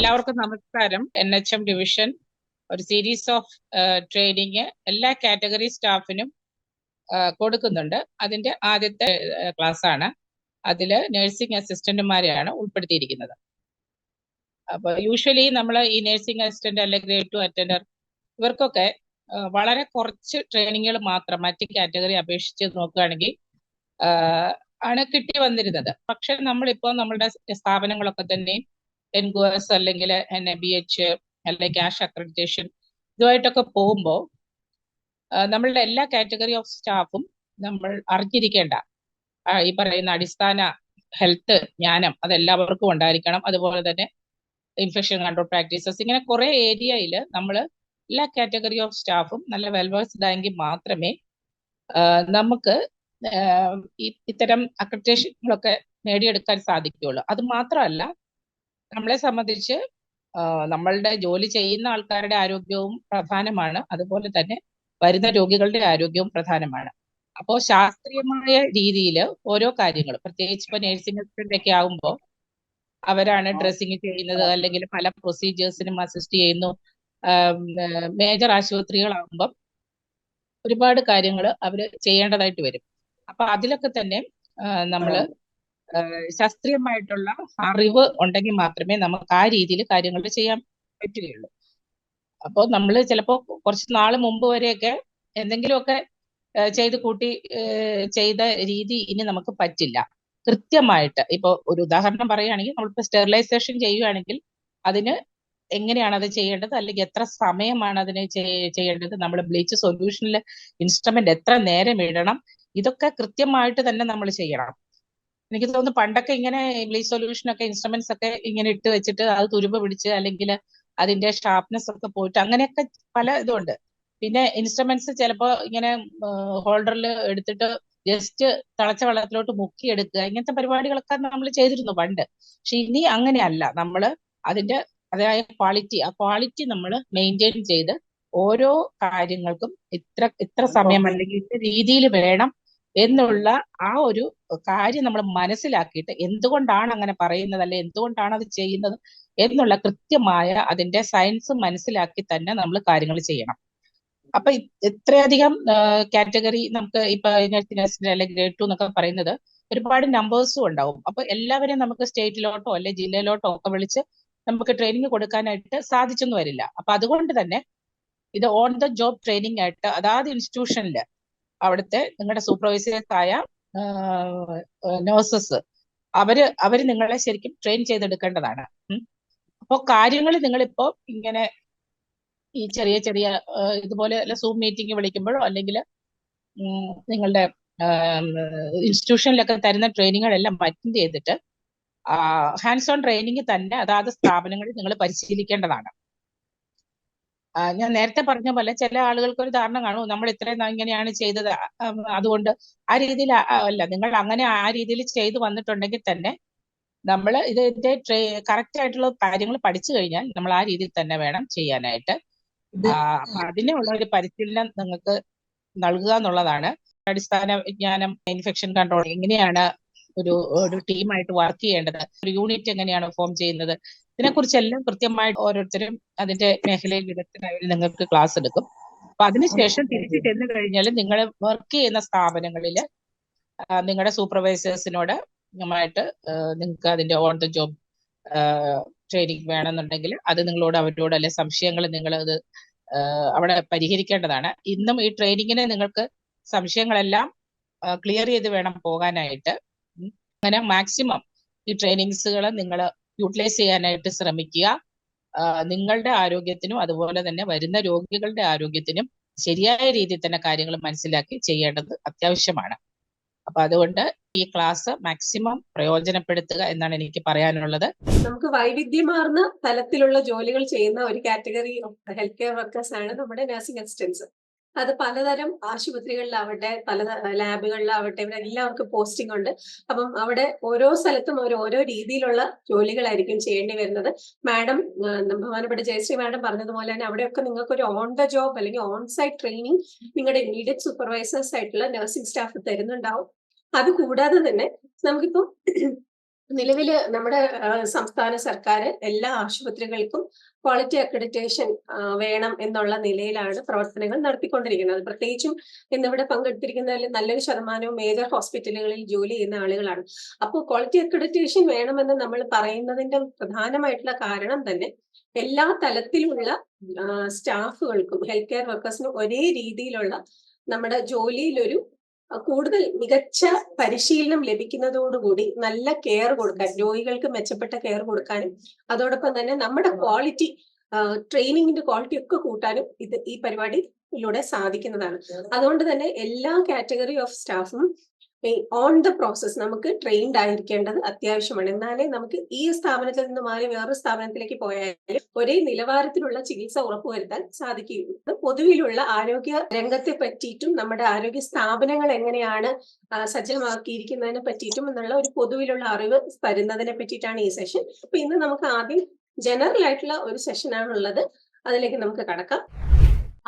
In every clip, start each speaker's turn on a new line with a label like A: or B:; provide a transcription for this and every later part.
A: എല്ലാവർക്കും നമസ്കാരം. N H M division ഒരു സീരീസ് ഓഫ് ട്രെയിനിങ് എല്ലാ കാറ്റഗറി സ്റ്റാഫിനും കൊടുക്കുന്നുണ്ട്. അതിന്റെ ആദ്യത്തെ ക്ലാസ് ആണ്. അതിൽ നഴ്സിംഗ് അസിസ്റ്റന്റുമാരെയാണ് ഉൾപ്പെടുത്തിയിരിക്കുന്നത്. അപ്പോൾ യൂഷ്വലി നമ്മൾ ഈ നഴ്സിംഗ് അസിസ്റ്റന്റ് അല്ലെങ്കിൽ ഗ്രേഡ് ടു അറ്റൻഡർ ഇവർക്കൊക്കെ വളരെ കുറച്ച് ട്രെയിനിങ്ങുകൾ മാത്രം മറ്റ് കാറ്റഗറി അപേക്ഷിച്ച് നോക്കുകയാണെങ്കിൽ ആണ് കിട്ടി വന്നിരുന്നത്. പക്ഷെ നമ്മളിപ്പോൾ നമ്മളുടെ സ്ഥാപനങ്ങളൊക്കെ എൻക്വയർസ് അല്ലെങ്കിൽ എൻ എ ബി എച്ച് അല്ലെങ്കിൽ ക്യാഷ് അക്രഡിറ്റേഷൻ ഇതുമായിട്ടൊക്കെ പോകുമ്പോൾ നമ്മളുടെ എല്ലാ കാറ്റഗറി ഓഫ് സ്റ്റാഫും നമ്മൾ അറിഞ്ഞിരിക്കേണ്ട. ഈ പറയുന്ന അടിസ്ഥാന ഹെൽത്ത് ജ്ഞാനം അതെല്ലാവർക്കും ഉണ്ടായിരിക്കണം. അതുപോലെ തന്നെ ഇൻഫെക്ഷൻ കൺട്രോൾ പ്രാക്ടീസസ് ഇങ്ങനെ കുറെ ഏരിയയിൽ നമ്മൾ എല്ലാ കാറ്റഗറി ഓഫ് സ്റ്റാഫും നല്ല വെൽവേഴ്സ്ഡ് ആയെങ്കിൽ മാത്രമേ നമുക്ക് ഇത്തരം അക്രഡിറ്റേഷനുകളൊക്കെ നേടിയെടുക്കാൻ സാധിക്കുകയുള്ളൂ. അത് മാത്രമല്ല നമ്മളെ സംബന്ധിച്ച് നമ്മളുടെ ജോലി ചെയ്യുന്ന ആൾക്കാരുടെ ആരോഗ്യവും പ്രധാനമാണ്. അതുപോലെ തന്നെ വരുന്ന രോഗികളുടെ ആരോഗ്യവും പ്രധാനമാണ്. അപ്പോൾ ശാസ്ത്രീയമായ രീതിയിൽ ഓരോ കാര്യങ്ങൾ പ്രത്യേകിച്ച് ഇപ്പൊ നേഴ്സിംഗ് അസിസ്റ്റന്റ് ഒക്കെ ആകുമ്പോൾ അവരാണ് ഡ്രസ്സിങ് ചെയ്യുന്നത് അല്ലെങ്കിൽ പല പ്രൊസീജിയേഴ്സിനും അസിസ്റ്റ് ചെയ്യുന്നു. മേജർ ആശുപത്രികളാകുമ്പം ഒരുപാട് കാര്യങ്ങൾ അവർ ചെയ്യേണ്ടതായിട്ട് വരും. അപ്പൊ അതിലൊക്കെ തന്നെ നമ്മൾ ശാസ്ത്രീയമായിട്ടുള്ള അറിവ് ഉണ്ടെങ്കിൽ മാത്രമേ നമുക്ക് ആ രീതിയിൽ കാര്യങ്ങൾ ചെയ്യാൻ പറ്റുകയുള്ളൂ. അപ്പോൾ നമ്മൾ ചിലപ്പോൾ കുറച്ച് നാൾ മുമ്പ് വരെയൊക്കെ എന്തെങ്കിലുമൊക്കെ ചെയ്ത് കൂട്ടി ചെയ്ത രീതി ഇനി നമുക്ക് പറ്റില്ല. കൃത്യമായിട്ട് ഇപ്പോൾ ഒരു ഉദാഹരണം പറയുകയാണെങ്കിൽ നമ്മളിപ്പോൾ സ്റ്റെറിലൈസേഷൻ ചെയ്യുകയാണെങ്കിൽ അതിന് എങ്ങനെയാണ് അത് ചെയ്യേണ്ടത്? അല്ലെങ്കിൽ എത്ര സമയമാണ് അതിന് ചെയ്യേണ്ടത്? നമ്മൾ ബ്ലീച്ച് സൊല്യൂഷനിൽ ഇൻസ്ട്രുമെന്റ് എത്ര നേരം ഇടണം? ഇതൊക്കെ കൃത്യമായിട്ട് തന്നെ നമ്മൾ ചെയ്യണം. എനിക്ക് തോന്നുന്നു പണ്ടൊക്കെ ഇങ്ങനെ ബ്ലീച്ച് സൊല്യൂഷൻ ഒക്കെ ഇൻസ്ട്രുമെന്റ്സ് ഒക്കെ ഇങ്ങനെ ഇട്ട് വെച്ചിട്ട് അത് തുരുമ്പ് പിടിച്ച് അല്ലെങ്കിൽ അതിന്റെ ഷാർപ്നെസ് ഒക്കെ പോയിട്ട് അങ്ങനെയൊക്കെ പല ഇതുണ്ട്. പിന്നെ ഇൻസ്ട്രുമെന്റ്സ് ചിലപ്പോ ഇങ്ങനെ ഹോൾഡറിൽ എടുത്തിട്ട് ജസ്റ്റ് തളച്ച വെള്ളത്തിലോട്ട് മുക്കി എടുക്കുക. ഇങ്ങനത്തെ പരിപാടികളൊക്കെ നമ്മൾ ചെയ്തിരുന്നു പണ്ട്. പക്ഷെ ഇനി അങ്ങനെയല്ല. നമ്മൾ അതിന്റെ അതായ ക്വാളിറ്റി ആ ക്വാളിറ്റി നമ്മൾ മെയിന്റെയിൻ ചെയ്ത് ഓരോ കാര്യങ്ങൾക്കും ഇത്ര ഇത്ര സമയം അല്ലെങ്കിൽ ഇത്ര രീതിയിൽ വേണം എന്നുള്ള ആ ഒരു കാര്യം നമ്മൾ മനസ്സിലാക്കിയിട്ട് എന്തുകൊണ്ടാണ് അങ്ങനെ പറയുന്നത് അല്ലെ എന്തുകൊണ്ടാണ് അത് ചെയ്യുന്നത് എന്നുള്ള കൃത്യമായ അതിന്റെ സയൻസ് മനസ്സിലാക്കി തന്നെ നമ്മൾ കാര്യങ്ങൾ ചെയ്യണം. അപ്പൊ ഇത്രയധികം കാറ്റഗറി നമുക്ക് ഇപ്പൊ അല്ലെ ഗ്രേഡ് ടു എന്നൊക്കെ പറയുന്നത് ഒരുപാട് നമ്പേഴ്സും ഉണ്ടാവും. അപ്പൊ എല്ലാവരെയും നമുക്ക് സ്റ്റേറ്റിലോട്ടോ അല്ലെ ജില്ലയിലോട്ടോ ഒക്കെ വിളിച്ച് നമുക്ക് ട്രെയിനിങ് കൊടുക്കാനായിട്ട് സാധിച്ചൊന്നും വരില്ല. അപ്പൊ അതുകൊണ്ട് തന്നെ ഇത് ഓൺ ദ ജോബ് ട്രെയിനിങ് ആയിട്ട് അതാത് ഇൻസ്റ്റിറ്റ്യൂഷനിൽ അവിടുത്തെ നിങ്ങളുടെ സൂപ്പർവൈസേഴ്സ് ആയ നേഴ്സസ് അവർ അവർ നിങ്ങളെ ശരിക്കും ട്രെയിൻ ചെയ്തെടുക്കേണ്ടതാണ്. അപ്പോൾ കാര്യങ്ങൾ നിങ്ങളിപ്പോ ഇങ്ങനെ ഈ ചെറിയ ചെറിയ ഇതുപോലെ സൂം മീറ്റിംഗ് വിളിക്കുമ്പോഴോ അല്ലെങ്കിൽ നിങ്ങളുടെ ഇൻസ്റ്റിറ്റ്യൂഷനിലൊക്കെ തരുന്ന ട്രെയിനിങ്ങുകളെല്ലാം അറ്റൻഡ് ചെയ്തിട്ട് ഹാൻഡ്സ് ഓൺ ട്രെയിനിങ് തന്നെ അതാത് സ്ഥാപനങ്ങളിൽ നിങ്ങൾ പരിശീലിക്കേണ്ടതാണ്. ഞാൻ നേരത്തെ പറഞ്ഞ പോലെ ചില ആളുകൾക്ക് ഒരു ധാരണ കാണും നമ്മൾ ഇത്രയും ഇങ്ങനെയാണ് ചെയ്തത് അതുകൊണ്ട് ആ രീതിയിൽ അല്ല നിങ്ങൾ അങ്ങനെ ആ രീതിയിൽ ചെയ്തു വന്നിട്ടുണ്ടെങ്കിൽ തന്നെ നമ്മൾ ഇതിന്റെ കറക്റ്റ് ആയിട്ടുള്ള കാര്യങ്ങൾ പഠിച്ചു കഴിഞ്ഞാൽ നമ്മൾ ആ രീതിയിൽ തന്നെ വേണം ചെയ്യാനായിട്ട്. അതിനുള്ള ഒരു പരിശീലനം നിങ്ങൾക്ക് നൽകുക എന്നുള്ളതാണ്. അടിസ്ഥാന വിജ്ഞാനം ഇൻഫെക്ഷൻ കൺട്രോൾ എങ്ങനെയാണ് ഒരു ഒരു ടീമായിട്ട് വർക്ക് ചെയ്യേണ്ടത്. ഒരു യൂണിറ്റ് എങ്ങനെയാണ് ഫോം ചെയ്യുന്നത്? ഇതിനെക്കുറിച്ചെല്ലാം കൃത്യമായിട്ട് ഓരോരുത്തരും അതിന്റെ മേഖലയിൽ വിദഗ്ധരായവർ നിങ്ങൾക്ക് ക്ലാസ് എടുക്കും. അപ്പൊ അതിനുശേഷം തിരിച്ചു ചെന്ന് കഴിഞ്ഞാൽ നിങ്ങൾ വർക്ക് ചെയ്യുന്ന സ്ഥാപനങ്ങളിൽ നിങ്ങളുടെ സൂപ്പർവൈസേഴ്സിനോട് ായിട്ട് നിങ്ങൾക്ക് അതിന്റെ ഓൺ ദ ജോബ് ട്രെയിനിങ് വേണമെന്നുണ്ടെങ്കിൽ അത് നിങ്ങളോട് അവരോട് അല്ലെ സംശയങ്ങൾ നിങ്ങൾ അത് അവിടെ പരിഹരിക്കേണ്ടതാണ്. ഇന്നും ഈ ട്രെയിനിങ്ങിന് നിങ്ങൾക്ക് സംശയങ്ങളെല്ലാം ക്ലിയർ ചെയ്ത് വേണം പോകാനായിട്ട്. അങ്ങനെ മാക്സിമം ഈ ട്രെയിനിങ്സുകൾ നിങ്ങൾ യൂട്ടിലൈസ് ചെയ്യാനായിട്ട് ശ്രമിക്കുക. നിങ്ങളുടെ ആരോഗ്യത്തിനും അതുപോലെ തന്നെ വരുന്ന രോഗികളുടെ ആരോഗ്യത്തിനും ശരിയായ രീതിയിൽ തന്നെ കാര്യങ്ങൾ മനസ്സിലാക്കി ചെയ്യേണ്ടത് അത്യാവശ്യമാണ്. അപ്പൊ അതുകൊണ്ട് ഈ ക്ലാസ് മാക്സിമം പ്രയോജനപ്പെടുത്തുക എന്നാണ് എനിക്ക് പറയാനുള്ളത്.
B: നമുക്ക് വൈവിധ്യമാർന്ന തലത്തിലുള്ള ജോലികൾ ചെയ്യുന്ന ഒരു കാറ്റഗറി ഹെൽത്ത് കെയർ വർക്കേഴ്സ് ആണ് നമ്മുടെ നഴ്സിംഗ് അസിസ്റ്റൻസ് അത് പലതരം ആശുപത്രികളിലാവട്ടെ പല ലാബുകളിലാവട്ടെ ഇവിടെ എല്ലാവർക്കും പോസ്റ്റിംഗ് ഉണ്ട്. അപ്പം അവിടെ ഓരോ സ്ഥലത്തും അവർ ഓരോ രീതിയിലുള്ള ജോലികളായിരിക്കും ചെയ്യേണ്ടി വരുന്നത്. മാഡം ബഹുമാനപ്പെട്ട ജയശ്രീ മാഡം പറഞ്ഞതുപോലെ തന്നെ അവിടെയൊക്കെ നിങ്ങൾക്ക് ഒരു ഓൺ ദ ജോബ് അല്ലെങ്കിൽ ഓൺ സൈറ്റ് ട്രെയിനിങ് നിങ്ങളുടെ ഇമ്മീഡിയറ്റ് സൂപ്പർവൈസേഴ്സ് ആയിട്ടുള്ള നഴ്സിംഗ് സ്റ്റാഫ് തരുന്നുണ്ടാവും. അത് കൂടാതെ തന്നെ നമുക്കിപ്പം നിലവിൽ നമ്മുടെ സംസ്ഥാന സർക്കാർ എല്ലാ ആശുപത്രികൾക്കും ക്വാളിറ്റി അക്രഡിറ്റേഷൻ വേണം എന്നുള്ള നിലയിലാണ് പ്രവർത്തനങ്ങൾ നടത്തിക്കൊണ്ടിരിക്കുന്നത്. പ്രത്യേകിച്ചും ഇന്നിവിടെ പങ്കെടുത്തിരിക്കുന്നതിൽ നല്ലൊരു ശതമാനവും മേജർ ഹോസ്പിറ്റലുകളിൽ ജോലി ചെയ്യുന്ന ആളുകളാണ്. അപ്പോൾ ക്വാളിറ്റി അക്രഡിറ്റേഷൻ വേണമെന്ന് നമ്മൾ പറയുന്നതിന്റെ പ്രധാനമായിട്ടുള്ള കാരണം തന്നെ എല്ലാ തലത്തിലുള്ള സ്റ്റാഫുകൾക്കും ഹെൽത്ത് കെയർ വർക്കേഴ്സിനും ഒരേ രീതിയിലുള്ള നമ്മുടെ ജോലിയിലൊരു കൂടുതൽ മികച്ച പരിശീലനം ലഭിക്കുന്നതോടുകൂടി നല്ല കെയർ കൊടുക്കാൻ രോഗികൾക്ക് മെച്ചപ്പെട്ട കെയർ കൊടുക്കാനും അതോടൊപ്പം തന്നെ നമ്മുടെ ക്വാളിറ്റി ട്രെയിനിങ്ങിന്റെ ക്വാളിറ്റി ഒക്കെ കൂട്ടാനും ഇത് ഈ പരിപാടിയിലൂടെ സാധിക്കുന്നതാണ്. അതുകൊണ്ട് തന്നെ എല്ലാ കാറ്റഗറി ഓഫ് സ്റ്റാഫും ഓൺ ദ പ്രോസസ് നമുക്ക് ട്രെയിൻഡ് ആയിരിക്കേണ്ടത് അത്യാവശ്യമാണ്. എന്നാലേ നമുക്ക് ഈ സ്ഥാപനത്തിൽ നിന്ന് മാറി വേറൊരു സ്ഥാപനത്തിലേക്ക് പോയാലും ഒരേ നിലവാരത്തിലുള്ള ചികിത്സ ഉറപ്പുവരുത്താൻ സാധിക്കുകയുള്ളൂ. പൊതുവിലുള്ള ആരോഗ്യ രംഗത്തെ പറ്റിയിട്ടും നമ്മുടെ ആരോഗ്യ സ്ഥാപനങ്ങൾ എങ്ങനെയാണ് സജ്ജമാക്കിയിരിക്കുന്നതിനെ പറ്റിയിട്ടും എന്നുള്ള ഒരു പൊതുവിലുള്ള അറിവ് തരുന്നതിനെ പറ്റിയിട്ടാണ് ഈ സെഷൻ അപ്പൊ ഇന്ന് നമുക്ക് ആദ്യം ജനറൽ ആയിട്ടുള്ള ഒരു സെഷനാണ് ഉള്ളത്. അതിലേക്ക് നമുക്ക് കടക്കാം.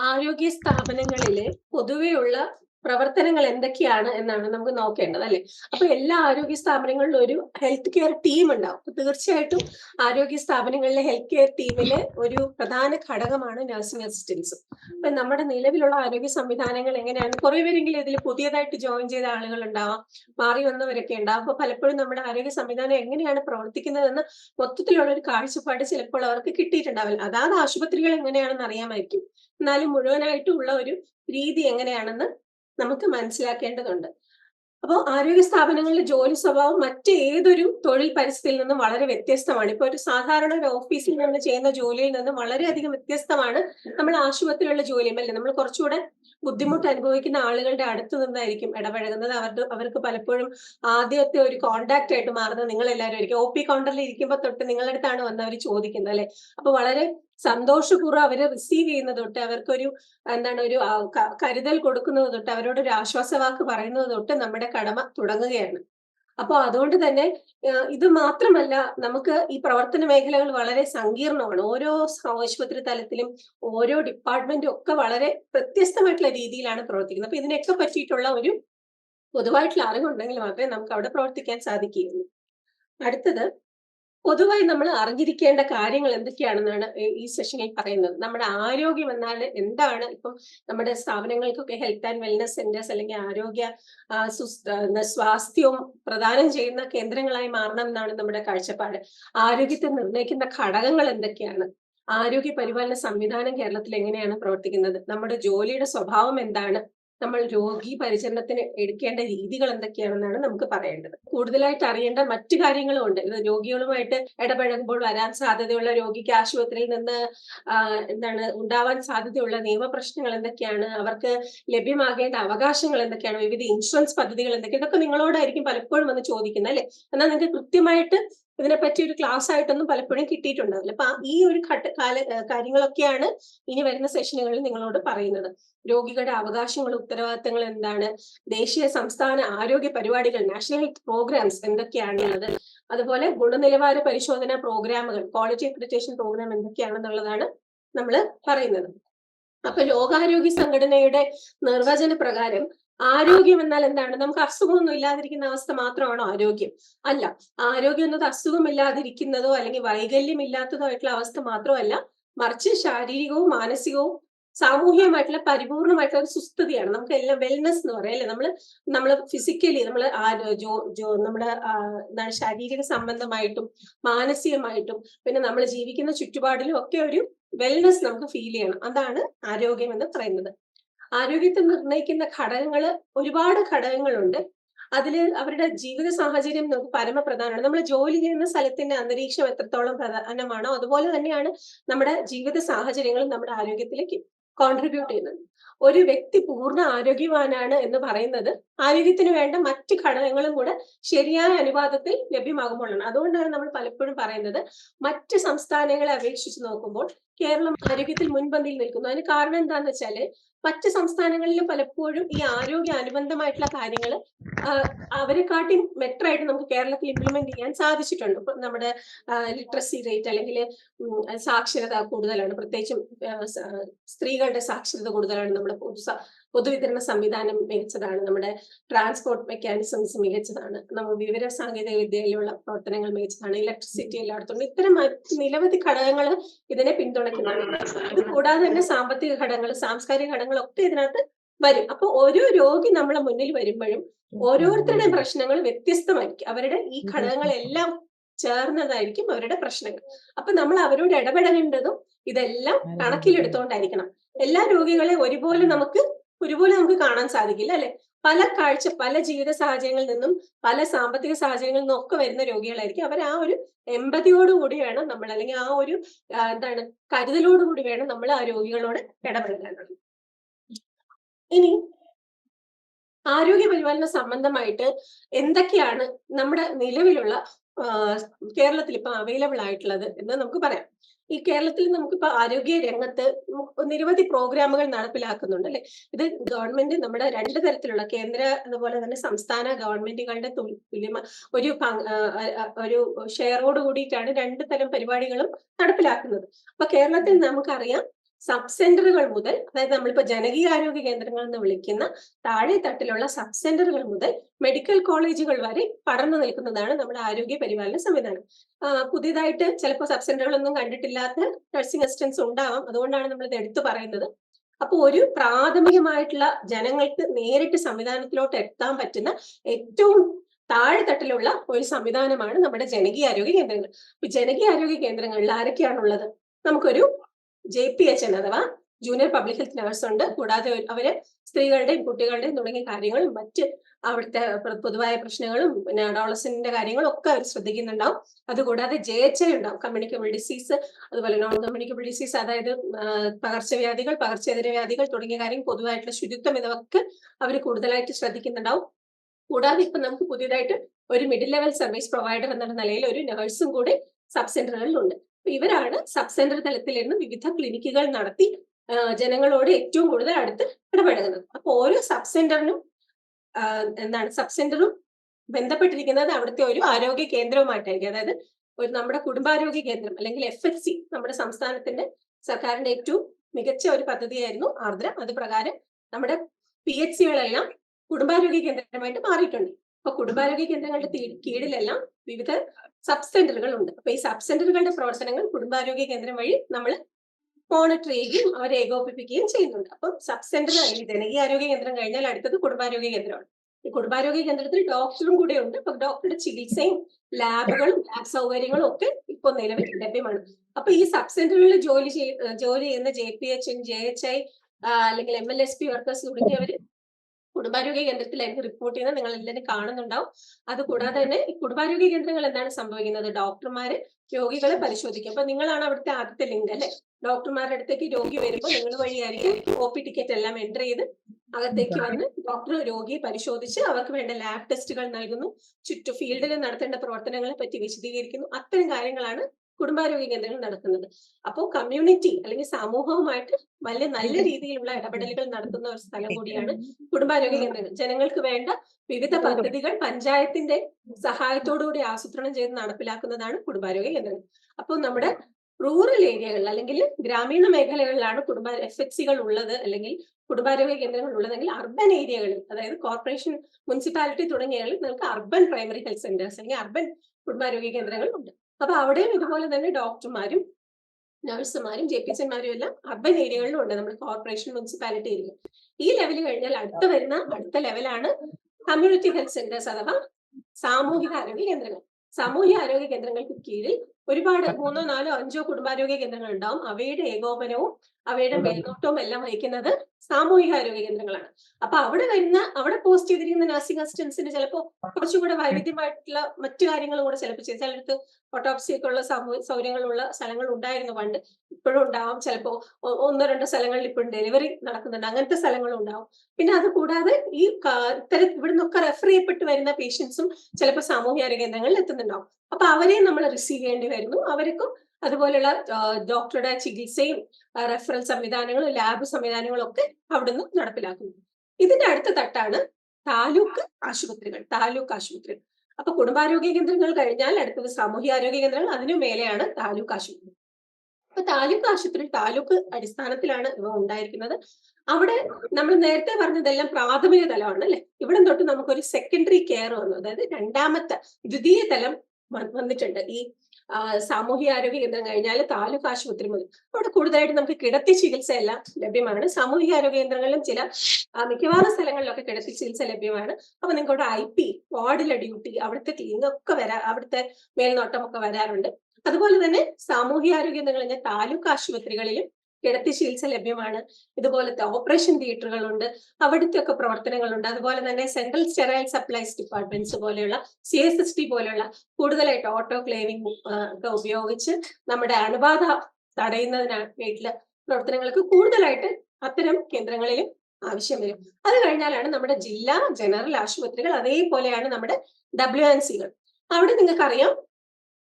B: ആരോഗ്യ സ്ഥാപനങ്ങളിലെ പൊതുവെയുള്ള പ്രവർത്തനങ്ങൾ എന്തൊക്കെയാണ് എന്നാണ് നമുക്ക് നോക്കേണ്ടത് അല്ലെ? അപ്പൊ എല്ലാ ആരോഗ്യ സ്ഥാപനങ്ങളിലും ഒരു ഹെൽത്ത് കെയർ ടീം ഉണ്ടാവും. തീർച്ചയായിട്ടും ആരോഗ്യ സ്ഥാപനങ്ങളിലെ ഹെൽത്ത് കെയർ ടീമിലെ ഒരു പ്രധാന ഘടകമാണ് നഴ്സിംഗ് അസിസ്റ്റൻസ് അപ്പൊ നമ്മുടെ നിലവിലുള്ള ആരോഗ്യ സംവിധാനങ്ങൾ എങ്ങനെയാണ്? കുറെ പേരെങ്കിലും ഇതിൽ പുതിയതായിട്ട് ജോയിൻ ചെയ്ത ആളുകൾ ഉണ്ടാവാം മാറി വന്നവരൊക്കെ ഉണ്ടാവും. അപ്പൊ പലപ്പോഴും നമ്മുടെ ആരോഗ്യ സംവിധാനം എങ്ങനെയാണ് പ്രവർത്തിക്കുന്നതെന്ന് മൊത്തത്തിലുള്ള ഒരു കാഴ്ചപ്പാട് ചിലപ്പോൾ അവർക്ക് കിട്ടിയിട്ടുണ്ടാവില്ല. അതാത് ആശുപത്രികൾ എങ്ങനെയാണെന്ന് അറിയാമായിരിക്കും. എന്നാലും മുഴുവനായിട്ടുള്ള ഒരു രീതി എങ്ങനെയാണെന്ന് നമുക്ക് മനസ്സിലാക്കേണ്ടതുണ്ട്. അപ്പോൾ ആരോഗ്യ സ്ഥാപനങ്ങളിലെ ജോലി സ്വഭാവം മറ്റേതൊരു തൊഴിൽ പരിസ്ഥിതിയിൽ നിന്നും വളരെ വ്യത്യസ്തമാണ്. ഇപ്പൊ ഒരു സാധാരണ ഒരു ഓഫീസിൽ നിന്ന് ചെയ്യുന്ന ജോലിയിൽ നിന്നും വളരെയധികം വ്യത്യസ്തമാണ് നമ്മൾ ആശുപത്രിയിലുള്ള ജോലിയും അല്ലേ? നമ്മൾ കുറച്ചുകൂടെ ബുദ്ധിമുട്ട് അനുഭവിക്കുന്ന ആളുകളുടെ അടുത്ത് നിന്നായിരിക്കും ഇടപഴകുന്നത്. അവരുടെ അവർക്ക് പലപ്പോഴും ആദ്യത്തെ ഒരു കോണ്ടാക്ട് ആയിട്ട് മാറുന്നത് നിങ്ങൾ എല്ലാവരും ആയിരിക്കും ഒ പി കൗണ്ടറിൽ ഇരിക്കുമ്പോൾ തൊട്ട് നിങ്ങളുടെ അടുത്താണ് വന്ന് അവർ ചോദിക്കുന്നത് അല്ലെ? അപ്പൊ വളരെ സന്തോഷപൂർവം അവരെ റിസീവ് ചെയ്യുന്നത് തൊട്ട് അവർക്കൊരു എന്താണ് ഒരു കരുതൽ കൊടുക്കുന്നത് തൊട്ട് അവരോട് ഒരു ആശ്വാസവാക്ക് പറയുന്നത് തൊട്ട് നമ്മുടെ കടമ തുടങ്ങുകയാണ്. അപ്പോൾ അതുകൊണ്ട് തന്നെ ഇത് മാത്രമല്ല നമുക്ക് ഈ പ്രവർത്തന മേഖലകൾ വളരെ സങ്കീർണമാണ്. ഓരോ ആശുപത്രി തലത്തിലും ഓരോ ഡിപ്പാർട്ട്മെന്റും ഒക്കെ വളരെ വ്യത്യസ്തമായിട്ടുള്ള രീതിയിലാണ് പ്രവർത്തിക്കുന്നത്. അപ്പൊ ഇതിനൊക്കെ പറ്റിയിട്ടുള്ള ഒരു പൊതുവായിട്ടുള്ള അറിവുണ്ടെങ്കിൽ മാത്രമേ നമുക്ക് അവിടെ പ്രവർത്തിക്കാൻ സാധിക്കുകയുള്ളൂ. അടുത്തത് പൊതുവായി നമ്മൾ അറിഞ്ഞിരിക്കേണ്ട കാര്യങ്ങൾ എന്തൊക്കെയാണെന്നാണ് ഈ- സെഷനിൽ പറയുന്നത്. നമ്മുടെ ആരോഗ്യം എന്നാൽ എന്താണ്? ഇപ്പം നമ്മുടെ സ്ഥാപനങ്ങൾക്കൊക്കെ ഹെൽത്ത് ആൻഡ് വെൽനസ് സെന്റേഴ്സ് അല്ലെങ്കിൽ ആരോഗ്യ സ്വാസ്ഥ്യവും പ്രദാനം ചെയ്യുന്ന കേന്ദ്രങ്ങളായി മാറണം എന്നാണ് നമ്മുടെ കാഴ്ചപ്പാട്. ആരോഗ്യത്തെ നിർണയിക്കുന്ന ഘടകങ്ങൾ എന്തൊക്കെയാണ്? ആരോഗ്യ പരിപാലന സംവിധാനം കേരളത്തിൽ എങ്ങനെയാണ് പ്രവർത്തിക്കുന്നത്? നമ്മുടെ ജോലിയുടെ സ്വഭാവം എന്താണ്? നമ്മൾ രോഗി പരിചരണത്തിന് എടുക്കേണ്ട രീതികൾ എന്തൊക്കെയാണെന്നാണ് നമുക്ക് പറയേണ്ടത്. കൂടുതലായിട്ട് അറിയേണ്ട മറ്റു കാര്യങ്ങളും ഉണ്ട്. ഇത് രോഗികളുമായിട്ട് ഇടപഴകുമ്പോൾ വരാൻ സാധ്യതയുള്ള രോഗിക്ക് ആശുപത്രിയിൽ നിന്ന് എന്താണ് ഉണ്ടാവാൻ സാധ്യതയുള്ള നിയമപ്രശ്നങ്ങൾ എന്തൊക്കെയാണ്? അവർക്ക് ലഭ്യമാകേണ്ട അവകാശങ്ങൾ എന്തൊക്കെയാണ്? വിവിധ ഇൻഷുറൻസ് പദ്ധതികൾ എന്തൊക്കെയാണ്? ഇതൊക്കെ നിങ്ങളോടായിരിക്കും പലപ്പോഴും വന്ന് ചോദിക്കുന്നത് അല്ലെ? എന്നാൽ നിങ്ങൾക്ക് കൃത്യമായിട്ട് ഇതിനെപ്പറ്റി ഒരു ക്ലാസ് ആയിട്ടൊന്നും പലപ്പോഴും കിട്ടിയിട്ടുണ്ടാവില്ല. അപ്പൊ ഈ ഒരു ഘട്ട കാല കാര്യങ്ങളൊക്കെയാണ് ഇനി വരുന്ന സെഷനുകളിൽ നിങ്ങളോട് പറയുന്നത്. രോഗികളുടെ അവകാശങ്ങൾ ഉത്തരവാദിത്തങ്ങൾ എന്താണ്? ദേശീയ സംസ്ഥാന ആരോഗ്യ പരിപാടികൾ നാഷണൽ ഹെൽത്ത് പ്രോഗ്രാംസ് എന്തൊക്കെയാണുള്ളത്? അതുപോലെ ഗുണനിലവാര പരിശോധന പ്രോഗ്രാമുകൾ ക്വാളിറ്റി അക്രിറ്റേഷൻ പ്രോഗ്രാം എന്തൊക്കെയാണെന്നുള്ളതാണ് നമ്മൾ പറയുന്നത്. അപ്പൊ ലോകാരോഗ്യ സംഘടനയുടെ നിർവചന പ്രകാരം ആരോഗ്യം എന്നാൽ എന്താണ്? നമുക്ക് അസുഖമൊന്നും ഇല്ലാതിരിക്കുന്ന അവസ്ഥ മാത്രമാണോ ആരോഗ്യം? അല്ല. ആരോഗ്യം എന്നത് അസുഖമില്ലാതിരിക്കുന്നതോ അല്ലെങ്കിൽ വൈകല്യം ഇല്ലാത്തതോ ആയിട്ടുള്ള അവസ്ഥ മാത്രമല്ല മറിച്ച് ശാരീരികവും മാനസികവും സാമൂഹികമായിട്ടുള്ള പരിപൂർണമായിട്ടുള്ള ഒരു സുസ്ഥിതിയാണ്. നമുക്ക് എല്ലാം വെൽനെസ് എന്ന് പറയാം അല്ലെ? നമ്മൾ നമ്മൾ ഫിസിക്കലി നമ്മൾ നമ്മുടെ എന്താണ് ശാരീരിക സംബന്ധമായിട്ടും മാനസികമായിട്ടും പിന്നെ നമ്മൾ ജീവിക്കുന്ന ചുറ്റുപാടിലും ഒക്കെ ഒരു വെൽനെസ് നമുക്ക് ഫീൽ ചെയ്യണം. അതാണ് ആരോഗ്യം എന്ന് പറയുന്നത്. ആരോഗ്യത്തെ നിർണയിക്കുന്ന ഘടകങ്ങൾ ഒരുപാട് ഘടകങ്ങളുണ്ട്. അതിൽ അവരുടെ ജീവിത സാഹചര്യം നമുക്ക് പരമപ്രധാനമാണ്. നമ്മൾ ജോലി ചെയ്യുന്ന സ്ഥലത്തിന്റെ അന്തരീക്ഷം എത്രത്തോളം പ്രധാനമാണോ അതുപോലെ തന്നെയാണ് നമ്മുടെ ജീവിത സാഹചര്യങ്ങളും നമ്മുടെ ആരോഗ്യത്തിലേക്ക് കോൺട്രിബ്യൂട്ട് ചെയ്യുന്നത്. ഒരു വ്യക്തി പൂർണ ആരോഗ്യവാനാണ് എന്ന് പറയുന്നത് ആരോഗ്യത്തിന് വേണ്ട മറ്റ് ഘടകങ്ങളും കൂടെ ശരിയായ അനുപാതത്തിൽ ലഭ്യമാകുമ്പോഴാണ്. അതുകൊണ്ടാണ് നമ്മൾ പലപ്പോഴും പറയുന്നത് മറ്റ് സംസ്ഥാനങ്ങളെ അപേക്ഷിച്ച് നോക്കുമ്പോൾ കേരളം ആരോഗ്യത്തിൽ മുൻപന്തിയിൽ നിൽക്കുന്നു. അതിന് കാരണം എന്താന്ന് വെച്ചാൽ മറ്റ് സംസ്ഥാനങ്ങളിൽ പലപ്പോഴും ഈ ആരോഗ്യ അനുബന്ധമായിട്ടുള്ള കാര്യങ്ങൾ അവരെക്കാട്ടി ബെറ്റർ ആയിട്ട് നമുക്ക് കേരളത്തിൽ ഇംപ്ലിമെന്റ് ചെയ്യാൻ സാധിച്ചിട്ടുണ്ട്. ഇപ്പൊ നമ്മുടെ ലിറ്ററസി റേറ്റ് അല്ലെങ്കിൽ സാക്ഷരത കൂടുതലാണ്. പ്രത്യേകിച്ചും സ്ത്രീകളുടെ സാക്ഷരത കൂടുതലാണ്. നമ്മുടെ പൊതു പൊതുവിതരണ സംവിധാനം മികച്ചതാണ്. നമ്മുടെ ട്രാൻസ്പോർട്ട് മെക്കാനിസംസ് മികച്ചതാണ്. നമ്മൾ വിവര സാങ്കേതിക വിദ്യയിലുള്ള പ്രവർത്തനങ്ങൾ മികച്ചതാണ്. ഇലക്ട്രിസിറ്റി എല്ലായിടത്തും ഇത്തരം മറ്റ് നിരവധി ഘടകങ്ങൾ ഇതിനെ പിന്തുണയ്ക്കുന്നതാണ് ഇത് കൂടാതെ തന്നെ സാമ്പത്തിക ഘടകങ്ങൾ സാംസ്കാരിക ഘടകങ്ങൾ ഒക്കെ ഇതിനകത്ത് വരും. അപ്പൊ ഓരോ രോഗി നമ്മളെ മുന്നിൽ വരുമ്പോഴും ഓരോരുത്തരുടെ പ്രശ്നങ്ങൾ വ്യത്യസ്തമായിരിക്കും. അവരുടെ ഈ ഘടകങ്ങളെല്ലാം ചേർന്നതായിരിക്കും അവരുടെ പ്രശ്നങ്ങൾ. അപ്പൊ നമ്മൾ അവരോട് ഇടപെടേണ്ടതും ഇതെല്ലാം കണക്കിലെടുത്തോണ്ടായിരിക്കണം. എല്ലാ രോഗികളെ ഒരുപോലെ നമുക്ക് ഒരുപോലെ നമുക്ക് കാണാൻ സാധിക്കില്ല അല്ലെ? പല കാഴ്ച പല ജീവിത സാഹചര്യങ്ങളിൽ നിന്നും പല സാമ്പത്തിക സാഹചര്യങ്ങളിൽ നിന്നും ഒക്കെ വരുന്ന രോഗികളായിരിക്കും. അവർ ആ ഒരു എമ്പതിയോടുകൂടി വേണം നമ്മൾ അല്ലെങ്കിൽ ആ ഒരു എന്താണ് കരുതലോടുകൂടി വേണം നമ്മൾ ആ രോഗികളോട് ഇടപെടേണ്ടത് ഇനി ആരോഗ്യ പരിപാലന സംബന്ധമായിട്ട് എന്തൊക്കെയാണ് നമ്മുടെ നിലവിലുള്ള കേരളത്തിൽ ഇപ്പൊ അവൈലബിൾ ആയിട്ടുള്ളത് എന്ന് നമുക്ക് പറയാം. ഈ കേരളത്തിൽ നമുക്കിപ്പോ ആരോഗ്യ രംഗത്ത് നിരവധി പ്രോഗ്രാമുകൾ നടപ്പിലാക്കുന്നുണ്ട് അല്ലെ? ഇത് ഗവൺമെന്റ് നമ്മുടെ രണ്ട് തരത്തിലുള്ള കേന്ദ്ര അതുപോലെ തന്നെ സംസ്ഥാന ഗവൺമെന്റുകളുടെ തുല്യമ ഒരു ഒരു ഷെയറോട് കൂടിയിട്ടാണ് രണ്ട് തരം പരിപാടികളും നടപ്പിലാക്കുന്നത്. അപ്പൊ കേരളത്തിൽ നമുക്കറിയാം സബ് സെന്ററുകൾ മുതൽ അതായത് നമ്മളിപ്പോ ജനകീയ ആരോഗ്യ കേന്ദ്രങ്ങൾ എന്ന് വിളിക്കുന്ന താഴെ തട്ടിലുള്ള സബ് സെന്ററുകൾ മുതൽ മെഡിക്കൽ കോളേജുകൾ വരെ പടർന്നു നിൽക്കുന്നതാണ് നമ്മുടെ ആരോഗ്യ പരിപാലന സംവിധാനം. പുതിയതായിട്ട് ചിലപ്പോൾ സബ് സെന്ററുകളൊന്നും കണ്ടിട്ടില്ലാത്ത നഴ്സിംഗ് അസിസ്റ്റൻസ് ഉണ്ടാവാം. അതുകൊണ്ടാണ് നമ്മൾ ഇത് എടുത്തു പറയുന്നത്. അപ്പോൾ ഒരു പ്രാഥമികമായിട്ടുള്ള ജനങ്ങൾക്ക് നേരിട്ട് സംവിധാനത്തിലോട്ട് എത്താൻ പറ്റുന്ന ഏറ്റവും താഴെത്തട്ടിലുള്ള ഒരു സംവിധാനമാണ് നമ്മുടെ ജനകീയ ആരോഗ്യ കേന്ദ്രങ്ങൾ. ജനകീയ ആരോഗ്യ കേന്ദ്രങ്ങളിൽ ആരൊക്കെയാണുള്ളത്? നമുക്കൊരു ജെ പി എച്ച് എൻ അഥവാ ജൂനിയർ പബ്ലിക് ഹെൽത്ത് നഴ്സ് ഉണ്ട്. കൂടാതെ അവർ സ്ത്രീകളുടെയും കുട്ടികളുടെയും തുടങ്ങിയ കാര്യങ്ങളും മറ്റ് അവിടുത്തെ പൊതുവായ പ്രശ്നങ്ങളും പിന്നെ അഡോളസിന്റെ കാര്യങ്ങളും ഒക്കെ അവർ ശ്രദ്ധിക്കുന്നുണ്ടാവും. അതുകൂടാതെ ജെ എച്ച് ഐ ഉണ്ടാവും. കമ്മ്യൂണിക്കബിൾ ഡിസീസ് അതുപോലെ നോൺ കമ്മ്യൂണിക്കബിൾ ഡിസീസ് അതായത് പകർച്ചവ്യാധികൾ പകർച്ചേതര വ്യാധികൾ തുടങ്ങിയ കാര്യം പൊതുവായിട്ടുള്ള ശുചിത്വം ഇതൊക്കെ അവർ കൂടുതലായിട്ട് ശ്രദ്ധിക്കുന്നുണ്ടാവും. കൂടാതെ ഇപ്പൊ നമുക്ക് പുതിയതായിട്ട് ഒരു മിഡിൽ ലെവൽ സർവീസ് പ്രൊവൈഡർ എന്നുള്ള നിലയിൽ ഒരു നഴ്സും കൂടി സബ് സെന്ററുകളിലുണ്ട് ഇവരാണ് സബ് സെന്റർ തലത്തിൽ നിന്ന് വിവിധ ക്ലിനിക്കുകൾ നടത്തി ജനങ്ങളോട് ഏറ്റവും കൂടുതൽ അടുത്ത് ഇടപഴകുന്നത്. അപ്പൊ ഓരോ സബ് സെന്ററിനും എന്താണ് സബ് സെന്ററും ബന്ധപ്പെട്ടിരിക്കുന്നത് അവിടുത്തെ ഒരു ആരോഗ്യ കേന്ദ്രവുമായിട്ടായിരിക്കും. അതായത് ഒരു നമ്മുടെ കുടുംബാരോഗ്യ കേന്ദ്രം അല്ലെങ്കിൽ എഫ് എച്ച് സി നമ്മുടെ സംസ്ഥാനത്തിന്റെ സർക്കാരിന്റെ ഏറ്റവും മികച്ച ഒരു പദ്ധതിയായിരുന്നു ആർദ്രം. അത് പ്രകാരം നമ്മുടെ പി എച്ച് സികളെല്ലാം കുടുംബാരോഗ്യ കേന്ദ്രമായിട്ട് മാറിയിട്ടുണ്ട്. അപ്പൊ കുടുംബാരോഗ്യ കേന്ദ്രങ്ങളുടെ കീഴിലെല്ലാം വിവിധ സബ് സെന്ററുകൾ ഉണ്ട് അപ്പൊ ഈ സബ് സെന്ററുകളുടെ പ്രവർത്തനങ്ങൾ കുടുംബാരോഗ്യ കേന്ദ്രം വഴി നമ്മൾ മോണിറ്റർ ചെയ്യുകയും അവരെ ഏകോപിപ്പിക്കുകയും ചെയ്യുന്നുണ്ട്. അപ്പം സബ് സെന്റർ ജനകീയ ആരോഗ്യ കേന്ദ്രം കഴിഞ്ഞാൽ അടുത്തത് കുടുംബാരോഗ്യ കേന്ദ്രമാണ്. ഈ കുടുംബാരോഗ്യ കേന്ദ്രത്തിൽ ഡോക്ടറും കൂടെ ഉണ്ട്. അപ്പൊ ഡോക്ടറുടെ ചികിത്സയും ലാബുകളും ലാബ് സൗകര്യങ്ങളും ഒക്കെ ഇപ്പൊ നിലവിൽ ലഭ്യമാണ്. അപ്പൊ ഈ സബ് സെന്ററുകളിൽ ജോലി ജോലി ചെയ്യുന്ന J P H J H I അല്ലെങ്കിൽ M L S P workers തുടങ്ങിയവര് കുടുംബാരോഗ്യ കേന്ദ്രത്തിലായിരുന്നു റിപ്പോർട്ട് ചെയ്യുന്നത്. നിങ്ങൾ എല്ലാവരും കാണുന്നുണ്ടാവും. അത് കൂടാതെ തന്നെ ഈ കുടുംബാരോഗ്യ കേന്ദ്രങ്ങൾ എന്താണ് സംഭവിക്കുന്നത്? ഡോക്ടർമാര് രോഗികളെ പരിശോധിക്കും. അപ്പൊ നിങ്ങളാണ് അവിടുത്തെ ആദ്യത്തെ ലിങ്ക് അല്ലെ? ഡോക്ടർമാരുടെ അടുത്തേക്ക് രോഗി വരുമ്പോൾ നിങ്ങൾ വഴിയായിരിക്കും ഒ പി ടിക്കറ്റ് എല്ലാം എന്റർ ചെയ്ത് അകത്തേക്ക് വന്ന് ഡോക്ടർ രോഗിയെ പരിശോധിച്ച് അവർക്ക് വേണ്ട ലാബ് ടെസ്റ്റുകൾ നൽകുന്നു. ചുറ്റു ഫീൽഡിൽ നടത്തേണ്ട പ്രവർത്തനങ്ങളെ പറ്റി വിശദീകരിക്കുന്നു. അത്തരം കാര്യങ്ങളാണ് കുടുംബാരോഗ്യ കേന്ദ്രങ്ങൾ നടത്തുന്നത്. അപ്പോൾ കമ്മ്യൂണിറ്റി അല്ലെങ്കിൽ സമൂഹവുമായിട്ട് വലിയ നല്ല രീതിയിലുള്ള ഇടപെടലുകൾ നടത്തുന്ന ഒരു സ്ഥലം കൂടിയാണ് കുടുംബാരോഗ്യ കേന്ദ്രങ്ങൾ. ജനങ്ങൾക്ക് വേണ്ട വിവിധ പദ്ധതികൾ പഞ്ചായത്തിന്റെ സഹായത്തോടുകൂടി ആസൂത്രണം ചെയ്ത് നടപ്പിലാക്കുന്നതാണ് കുടുംബാരോഗ്യ കേന്ദ്രങ്ങൾ. അപ്പോൾ നമ്മുടെ റൂറൽ ഏരിയകളിൽ അല്ലെങ്കിൽ ഗ്രാമീണ മേഖലകളിലാണ് കുടുംബ എഫ് എച്ച് സികൾ ഉള്ളത് അല്ലെങ്കിൽ കുടുംബാരോഗ്യ കേന്ദ്രങ്ങൾ ഉള്ളതെങ്കിൽ അർബൻ ഏരിയകളിൽ അതായത് കോർപ്പറേഷൻ മുനിസിപ്പാലിറ്റി തുടങ്ങിയകളിൽ നിങ്ങൾക്ക് അർബൻ പ്രൈമറി ഹെൽത്ത് സെന്റേഴ്സ് അല്ലെങ്കിൽ അർബൻ കുടുംബാരോഗ്യ കേന്ദ്രങ്ങൾ ഉണ്ട്. അപ്പൊ അവിടെയും ഇതുപോലെ തന്നെ ഡോക്ടർമാരും നഴ്സുമാരും ജെ പി സിമാരും എല്ലാം അർബൻ ഏരിയകളിലും ഉണ്ട്. നമ്മുടെ കോർപ്പറേഷൻ മുനിസിപ്പാലിറ്റി ഏരിയ ഈ ലെവൽ കഴിഞ്ഞാൽ അടുത്ത വരുന്ന അടുത്ത ലെവലാണ് കമ്മ്യൂണിറ്റി ഹെൽത്ത് സെന്റേഴ്സ് അഥവാ സാമൂഹിക ആരോഗ്യ കേന്ദ്രങ്ങൾ. സാമൂഹിക ആരോഗ്യ കേന്ദ്രങ്ങൾക്ക് കീഴിൽ ഒരുപാട് മൂന്നോ നാലോ അഞ്ചോ കുടുംബാരോഗ്യ കേന്ദ്രങ്ങൾ ഉണ്ടാവും അവയുടെ ഏകോപനവും അവയുടെ മേൽനോട്ടവും എല്ലാം വഹിക്കുന്നത് സാമൂഹിക ആരോഗ്യ കേന്ദ്രങ്ങളാണ്. അപ്പൊ അവിടെ വരുന്ന അവിടെ പോസ്റ്റ് ചെയ്തിരിക്കുന്ന നഴ്സിംഗ് അസിസ്റ്റൻസിന് ചിലപ്പോൾ കുറച്ചുകൂടെ വൈവിധ്യമായിട്ടുള്ള മറ്റു കാര്യങ്ങൾ കൂടെ ചിലപ്പോൾ ചെയ്യും. ചിലടത്ത് സമൂ സൗകര്യങ്ങളുള്ള സ്ഥലങ്ങൾ ഉണ്ടായിരുന്നു പണ്ട്. ഇപ്പോഴും ഉണ്ടാവും. ചിലപ്പോൾ ഒന്നോ രണ്ടോ സ്ഥലങ്ങളിൽ ഇപ്പോഴും ഡെലിവറി നടക്കുന്നുണ്ട്. അങ്ങനത്തെ സ്ഥലങ്ങളും ഉണ്ടാവും. പിന്നെ അത് കൂടാതെ ഈ ഇത്തരം ഇവിടെ നിന്നൊക്കെ റെഫർ ചെയ്യപ്പെട്ട് വരുന്ന പേഷ്യൻസും ചിലപ്പോൾ സാമൂഹ്യ ആരോഗ്യ കേന്ദ്രങ്ങളിൽ എത്തുന്നുണ്ടാവും. അപ്പൊ അവരെ നമ്മൾ റിസീവ് ചെയ്യേണ്ടി വരുന്നു. അവർക്കും അതുപോലെയുള്ള ഡോക്ടറുടെ ചികിത്സയും റെഫറൽ സംവിധാനങ്ങളും ലാബ് സംവിധാനങ്ങളും ഒക്കെ അവിടുന്ന് നടപ്പിലാക്കുന്നു. ഇതിന്റെ അടുത്ത തട്ടാണ് താലൂക്ക് ആശുപത്രികൾ താലൂക്ക് ആശുപത്രികൾ അപ്പൊ കുടുംബാരോഗ്യ കേന്ദ്രങ്ങൾ കഴിഞ്ഞാൽ അടുത്തത് സാമൂഹ്യ ആരോഗ്യ കേന്ദ്രങ്ങൾ അതിനു മേലെയാണ് താലൂക്ക് ആശുപത്രി. അപ്പൊ താലൂക്ക് ആശുപത്രി താലൂക്ക് അടിസ്ഥാനത്തിലാണ് ഇവ ഉണ്ടായിരിക്കുന്നത്. അവിടെ നമ്മൾ നേരത്തെ പറഞ്ഞതെല്ലാം പ്രാഥമിക തലമാണ് അല്ലെ? ഇവിടെ തൊട്ട് നമുക്കൊരു സെക്കൻഡറി കെയർ വന്നു. അതായത് രണ്ടാമത്തെ ദ്വിതീയ തലം വന്നിട്ടുണ്ട്. ഈ സാമൂഹ്യ ആരോഗ്യ കേന്ദ്രം കഴിഞ്ഞാൽ താലൂക്ക് ആശുപത്രി മുതൽ അവിടെ കൂടുതലായിട്ട് നമുക്ക് കിടത്തി ചികിത്സ എല്ലാം ലഭ്യമാണ്. സാമൂഹിക ആരോഗ്യ കേന്ദ്രങ്ങളിലും ചില മിക്കവാറും സ്ഥലങ്ങളിലൊക്കെ കിടത്തി ചികിത്സ ലഭ്യമാണ്. അപ്പൊ നിങ്ങൾക്ക് അവിടെ ഐ പി വാർഡിലെ ഡ്യൂട്ടി അവിടുത്തെ ക്ലീനിങ് ഒക്കെ വരാ അവിടുത്തെ മേൽനോട്ടം ഒക്കെ വരാറുണ്ട്. അതുപോലെ തന്നെ സാമൂഹ്യ ആരോഗ്യ കേന്ദ്രങ്ങൾ താലൂക്ക് ആശുപത്രികളിലും കിടത്തി ചികിത്സ ലഭ്യമാണ്. ഇതുപോലത്തെ ഓപ്പറേഷൻ തിയേറ്ററുകളുണ്ട് അവിടുത്തെ ഒക്കെ പ്രവർത്തനങ്ങളുണ്ട്. അതുപോലെ തന്നെ സെൻട്രൽ സ്റ്റെറൈൽ സപ്ലൈസ് ഡിപ്പാർട്ട്മെന്റ്സ് പോലെയുള്ള സി എസ് എസ് ടി പോലെയുള്ള കൂടുതലായിട്ട് ഓട്ടോ ക്ലേവിംഗ് ഒക്കെ ഉപയോഗിച്ച് നമ്മുടെ അണുബാധ തടയുന്നതിനായിട്ടുള്ള പ്രവർത്തനങ്ങൾക്ക് കൂടുതലായിട്ട് അത്തരം കേന്ദ്രങ്ങളിൽ ആവശ്യം വരും. അത് കഴിഞ്ഞാലാണ് നമ്മുടെ ജില്ലാ ജനറൽ ആശുപത്രികൾ അതേപോലെയാണ് നമ്മുടെ ഡബ്ല്യു എൻ സികൾ അവിടെ നിങ്ങൾക്കറിയാം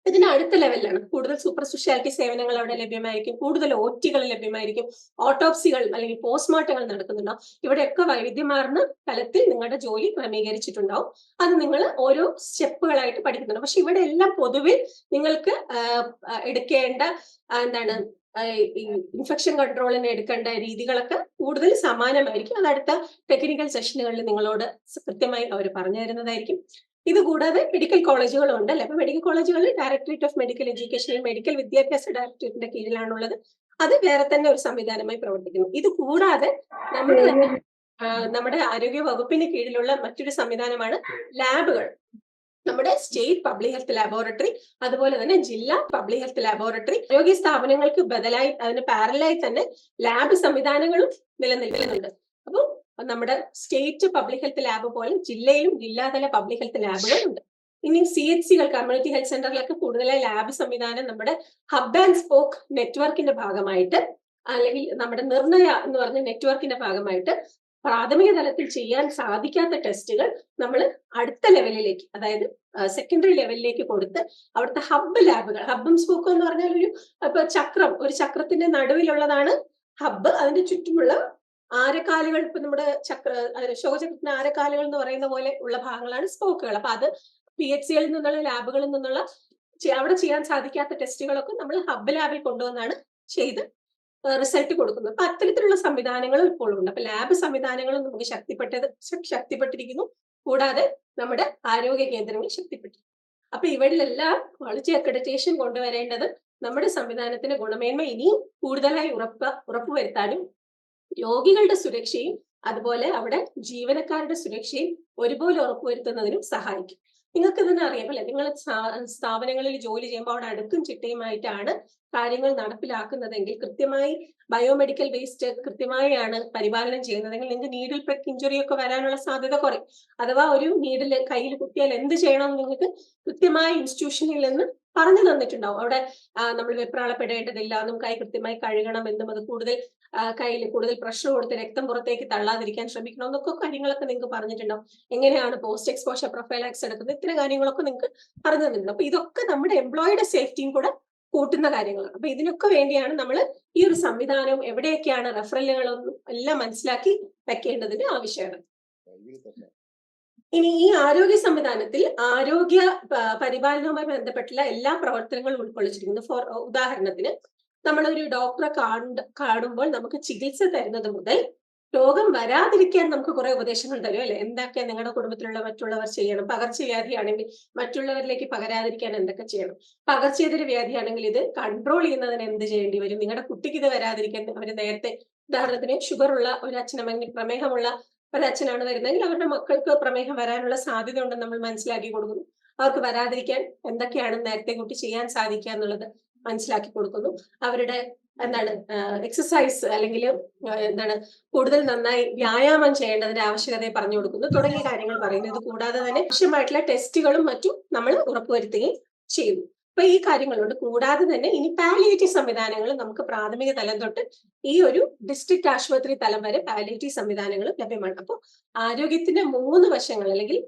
B: ഇതിന് അടുത്ത ലെവലിലാണ് കൂടുതൽ സൂപ്പർ സ്പെഷ്യാലിറ്റി സേവനങ്ങൾ അവിടെ ലഭ്യമായിരിക്കും. കൂടുതൽ ഓറ്റികൾ ലഭ്യമായിരിക്കും. ഓട്ടോപ്സികൾ അല്ലെങ്കിൽ പോസ്റ്റ്മോർട്ടങ്ങൾ നടക്കുന്നുണ്ടാവും. ഇവിടെയൊക്കെ വൈവിധ്യമാർന്ന തലത്തിൽ നിങ്ങളുടെ ജോലി ക്രമീകരിച്ചിട്ടുണ്ടാവും. അത് നിങ്ങൾ ഓരോ സ്റ്റെപ്പുകളായിട്ട് പഠിക്കുന്നുണ്ട്. പക്ഷെ ഇവിടെ എല്ലാം പൊതുവിൽ നിങ്ങൾക്ക് എടുക്കേണ്ട എന്താണ് ഇൻഫെക്ഷൻ കൺട്രോളിന് എടുക്കേണ്ട രീതികളൊക്കെ കൂടുതൽ സമാനമായിരിക്കും. അത് അടുത്ത ടെക്നിക്കൽ സെഷനുകളിൽ നിങ്ങളോട് കൃത്യമായി അവർ പറഞ്ഞു തരുന്നതായിരിക്കും. ഇത് കൂടാതെ മെഡിക്കൽ കോളേജുകളും ഉണ്ട് അല്ലെ അപ്പൊ മെഡിക്കൽ കോളേജുകളിൽ directorate of medical education medical വിദ്യാഭ്യാസ ഡയറക്ടറേറ്റിന്റെ കീഴിലാണുള്ളത്. അത് വേറെ തന്നെ ഒരു സംവിധാനമായി പ്രവർത്തിക്കുന്നു. ഇത് കൂടാതെ നമ്മുടെ തന്നെ നമ്മുടെ ആരോഗ്യ വകുപ്പിന് കീഴിലുള്ള മറ്റൊരു സംവിധാനമാണ് ലാബുകൾ. നമ്മുടെ സ്റ്റേറ്റ് പബ്ലിക് ഹെൽത്ത് ലാബോറട്ടറി അതുപോലെ തന്നെ ജില്ലാ പബ്ലിക് ഹെൽത്ത് ലാബോറട്ടറി ആരോഗ്യ സ്ഥാപനങ്ങൾക്ക് ബദലായി അതിന് പാരലായി തന്നെ ലാബ് സംവിധാനങ്ങളും നിലനിൽക്കുന്നുണ്ട്. അപ്പോൾ നമ്മുടെ സ്റ്റേറ്റ് പബ്ലിക് ഹെൽത്ത് ലാബ് പോലെ ജില്ലയിലും ജില്ലാതല പബ്ലിക് ഹെൽത്ത് ലാബുകളുണ്ട്. ഇനി സി എച്ച് സികൾ കമ്മ്യൂണിറ്റി ഹെൽത്ത് സെന്ററിലൊക്കെ കൂടുതലായി ലാബ് സംവിധാനം നമ്മുടെ ഹബ് ആൻഡ് സ്പോക്ക് നെറ്റ്വർക്കിന്റെ ഭാഗമായിട്ട് അല്ലെങ്കിൽ നമ്മുടെ നിർണയ എന്ന് പറഞ്ഞ നെറ്റ്വർക്കിന്റെ ഭാഗമായിട്ട് പ്രാഥമിക തലത്തിൽ ചെയ്യാൻ സാധിക്കാത്ത ടെസ്റ്റുകൾ നമ്മൾ അടുത്ത ലെവലിലേക്ക് അതായത് സെക്കൻഡറി ലെവലിലേക്ക് കൊടുത്ത് അവിടുത്തെ ഹബ്ബ് ലാബുകൾ ഹബ്ബും സ്പോക്കും എന്ന് പറഞ്ഞാൽ ഒരു ഇപ്പൊ ചക്രം ഒരു ചക്രത്തിന്റെ നടുവിലുള്ളതാണ് ഹബ്ബ് അതിന്റെ ചുറ്റുമുള്ള ആരക്കാലുകൾ ഇപ്പൊ നമ്മുടെ ചക്ര ശോചക്രത്തിന് ആരക്കാലുകൾ എന്ന് പറയുന്ന പോലെ ഉള്ള ഭാഗങ്ങളാണ് സ്പോക്കുകൾ. അപ്പൊ അത് പി എച്ച് സികളിൽ നിന്നുള്ള ലാബുകളിൽ നിന്നുള്ള അവിടെ ചെയ്യാൻ സാധിക്കാത്ത ടെസ്റ്റുകളൊക്കെ നമ്മൾ ഹബ് ലാബിൽ കൊണ്ടുവന്നാണ് ചെയ്ത് റിസൾട്ട് കൊടുക്കുന്നത്. അപ്പൊ അത്തരത്തിലുള്ള സംവിധാനങ്ങളും ഇപ്പോൾ ഉണ്ട്. അപ്പൊ ലാബ് സംവിധാനങ്ങളും നമുക്ക് ശക്തിപ്പെട്ടത് ശക്തിപ്പെട്ടിരിക്കുന്നു. കൂടാതെ നമ്മുടെ ആരോഗ്യ കേന്ദ്രങ്ങൾ ശക്തിപ്പെട്ടു അപ്പൊ ഇവരിലെല്ലാം ക്വാളിറ്റി അക്രഡിറ്റേഷൻ കൊണ്ടുവരേണ്ടത് നമ്മുടെ സംവിധാനത്തിന്റെ ഗുണമേന്മ ഇനിയും കൂടുതലായി ഉറപ്പ് ഉറപ്പുവരുത്താനും രോഗികളുടെ സുരക്ഷയും അതുപോലെ അവിടെ ജീവനക്കാരുടെ സുരക്ഷയും ഒരുപോലെ ഉറപ്പുവരുത്തുന്നതിനും സഹായിക്കും. നിങ്ങൾക്ക് തന്നെ അറിയാം അല്ലെ നിങ്ങൾ സ്ഥാപനങ്ങളിൽ ജോലി ചെയ്യുമ്പോൾ അവിടെ അടുക്കും ചിട്ടയുമായിട്ടാണ് കാര്യങ്ങൾ നടപ്പിലാക്കുന്നതെങ്കിൽ കൃത്യമായി ബയോമെഡിക്കൽ വേസ്റ്റ് കൃത്യമായാണ് പരിപാലനം ചെയ്യുന്നതെങ്കിൽ നിങ്ങൾക്ക് നീഡിൽ പ്രക് ഇഞ്ചുറി ഒക്കെ വരാനുള്ള സാധ്യത കുറയും. അഥവാ ഒരു നീഡിൽ കയ്യിൽ കുത്തിയാൽ എന്ത് ചെയ്യണം നിങ്ങൾക്ക് കൃത്യമായ ഇൻസ്റ്റിറ്റ്യൂഷനിൽ നിന്ന് പറഞ്ഞു തന്നിട്ടുണ്ടാവും. അവിടെ നമ്മൾ വെപ്രാളപ്പെടേണ്ടതില്ല. കൈ കൃത്യമായി കഴുകണം എന്നും അത് കൂടുതൽ കയ്യിൽ കൂടുതൽ പ്രഷർ കൊടുത്ത് രക്തം പുറത്തേക്ക് തള്ളാതിരിക്കാൻ ശ്രമിക്കണം എന്നൊക്കെ കാര്യങ്ങളൊക്കെ നിങ്ങൾക്ക് പറഞ്ഞിട്ടുണ്ടാവും എങ്ങനെയാണ് പോസ്റ്റ് എക്സ്പോഷർ പ്രൊഫൈലാക്സ് എടുക്കുന്നത്? ഇത്തരം കാര്യങ്ങളൊക്കെ നിങ്ങൾക്ക് പറഞ്ഞു തന്നിട്ടുണ്ട്. അപ്പൊ ഇതൊക്കെ നമ്മുടെ എംപ്ലോയിയുടെ സേഫ്റ്റിയും കൂടെ കൂട്ടുന്ന കാര്യങ്ങളാണ്. അപ്പൊ ഇതിനൊക്കെ വേണ്ടിയാണ് നമ്മൾ ഈ ഒരു സംവിധാനവും എവിടെയൊക്കെയാണ് റെഫറലുകളൊന്നും എല്ലാം മനസ്സിലാക്കി വെക്കേണ്ടതിന്റെ ആവശ്യമാണ് ഇനി ഈ ആരോഗ്യ സംവിധാനത്തിൽ ആരോഗ്യ പരിപാലനവുമായി ബന്ധപ്പെട്ടുള്ള എല്ലാ പ്രവർത്തനങ്ങളും ഉൾക്കൊള്ളിച്ചിരിക്കുന്നു. ഫോർ ഉദാഹരണത്തിന് നമ്മളൊരു ഡോക്ടറെ കാണ കാണുമ്പോൾ നമുക്ക് ചികിത്സ തരുന്നത് മുതൽ രോഗം വരാതിരിക്കാൻ നമുക്ക് കുറെ ഉപദേശങ്ങൾ തരും അല്ലെ? എന്തൊക്കെ നിങ്ങളുടെ കുടുംബത്തിലുള്ള മറ്റുള്ളവർ ചെയ്യണം? പകർച്ചവ്യാധിയാണെങ്കിൽ മറ്റുള്ളവരിലേക്ക് പകരാതിരിക്കാൻ എന്തൊക്കെ ചെയ്യണം? പകർച്ചേതര വ്യാധിയാണെങ്കിൽ ഇത് കൺട്രോൾ ചെയ്യുന്നതിന് എന്ത് ചെയ്യേണ്ടി വരും? നിങ്ങളുടെ കുട്ടിക്ക് ഇത് വരാതിരിക്കാൻ അവർ നേരത്തെ ഉദാഹരണത്തിന് ഷുഗർ ഉള്ള ഒരു അച്ഛനമെങ്കിൽ പ്രമേഹമുള്ള ഒരു അച്ഛനാണ് വരുന്നതെങ്കിൽ അവരുടെ മക്കൾക്ക് പ്രമേഹം വരാനുള്ള സാധ്യത ഉണ്ടെന്ന് നമ്മൾ മനസ്സിലാക്കി കൊടുക്കുന്നു. അവർക്ക് വരാതിരിക്കാൻ എന്തൊക്കെയാണ് നേരത്തെ കുട്ടി ചെയ്യാൻ സാധിക്കുക എന്നുള്ളത്. മനസ്സിലാക്കി കൊടുക്കുന്നു. അവരുടെ എന്താണ് എക്സസൈസ് അല്ലെങ്കിൽ എന്താണ് കൂടുതൽ നന്നായി വ്യായാമം ചെയ്യേണ്ടതിന്റെ ആവശ്യകതയെ പറഞ്ഞു കൊടുക്കുന്നു. തുടങ്ങിയ കാര്യങ്ങൾ പറയുന്നു. ഇത് കൂടാതെ തന്നെ ആവശ്യമായിട്ടുള്ള ടെസ്റ്റുകളും മറ്റും നമ്മൾ ഉറപ്പുവരുത്തുകയും ചെയ്യുന്നു. അപ്പൊ ഈ കാര്യങ്ങളുണ്ട്. കൂടാതെ തന്നെ ഇനി പാലിയേറ്റീവ് സംവിധാനങ്ങൾ നമുക്ക് പ്രാഥമിക തലം തൊട്ട് ഈ ഒരു ഡിസ്ട്രിക്ട് ആശുപത്രി തലം വരെ പാലിയേറ്റീവ് സംവിധാനങ്ങൾ ലഭ്യമാണ്. അപ്പോൾ ആരോഗ്യത്തിന്റെ മൂന്ന് വശങ്ങൾ അല്ലെങ്കിൽ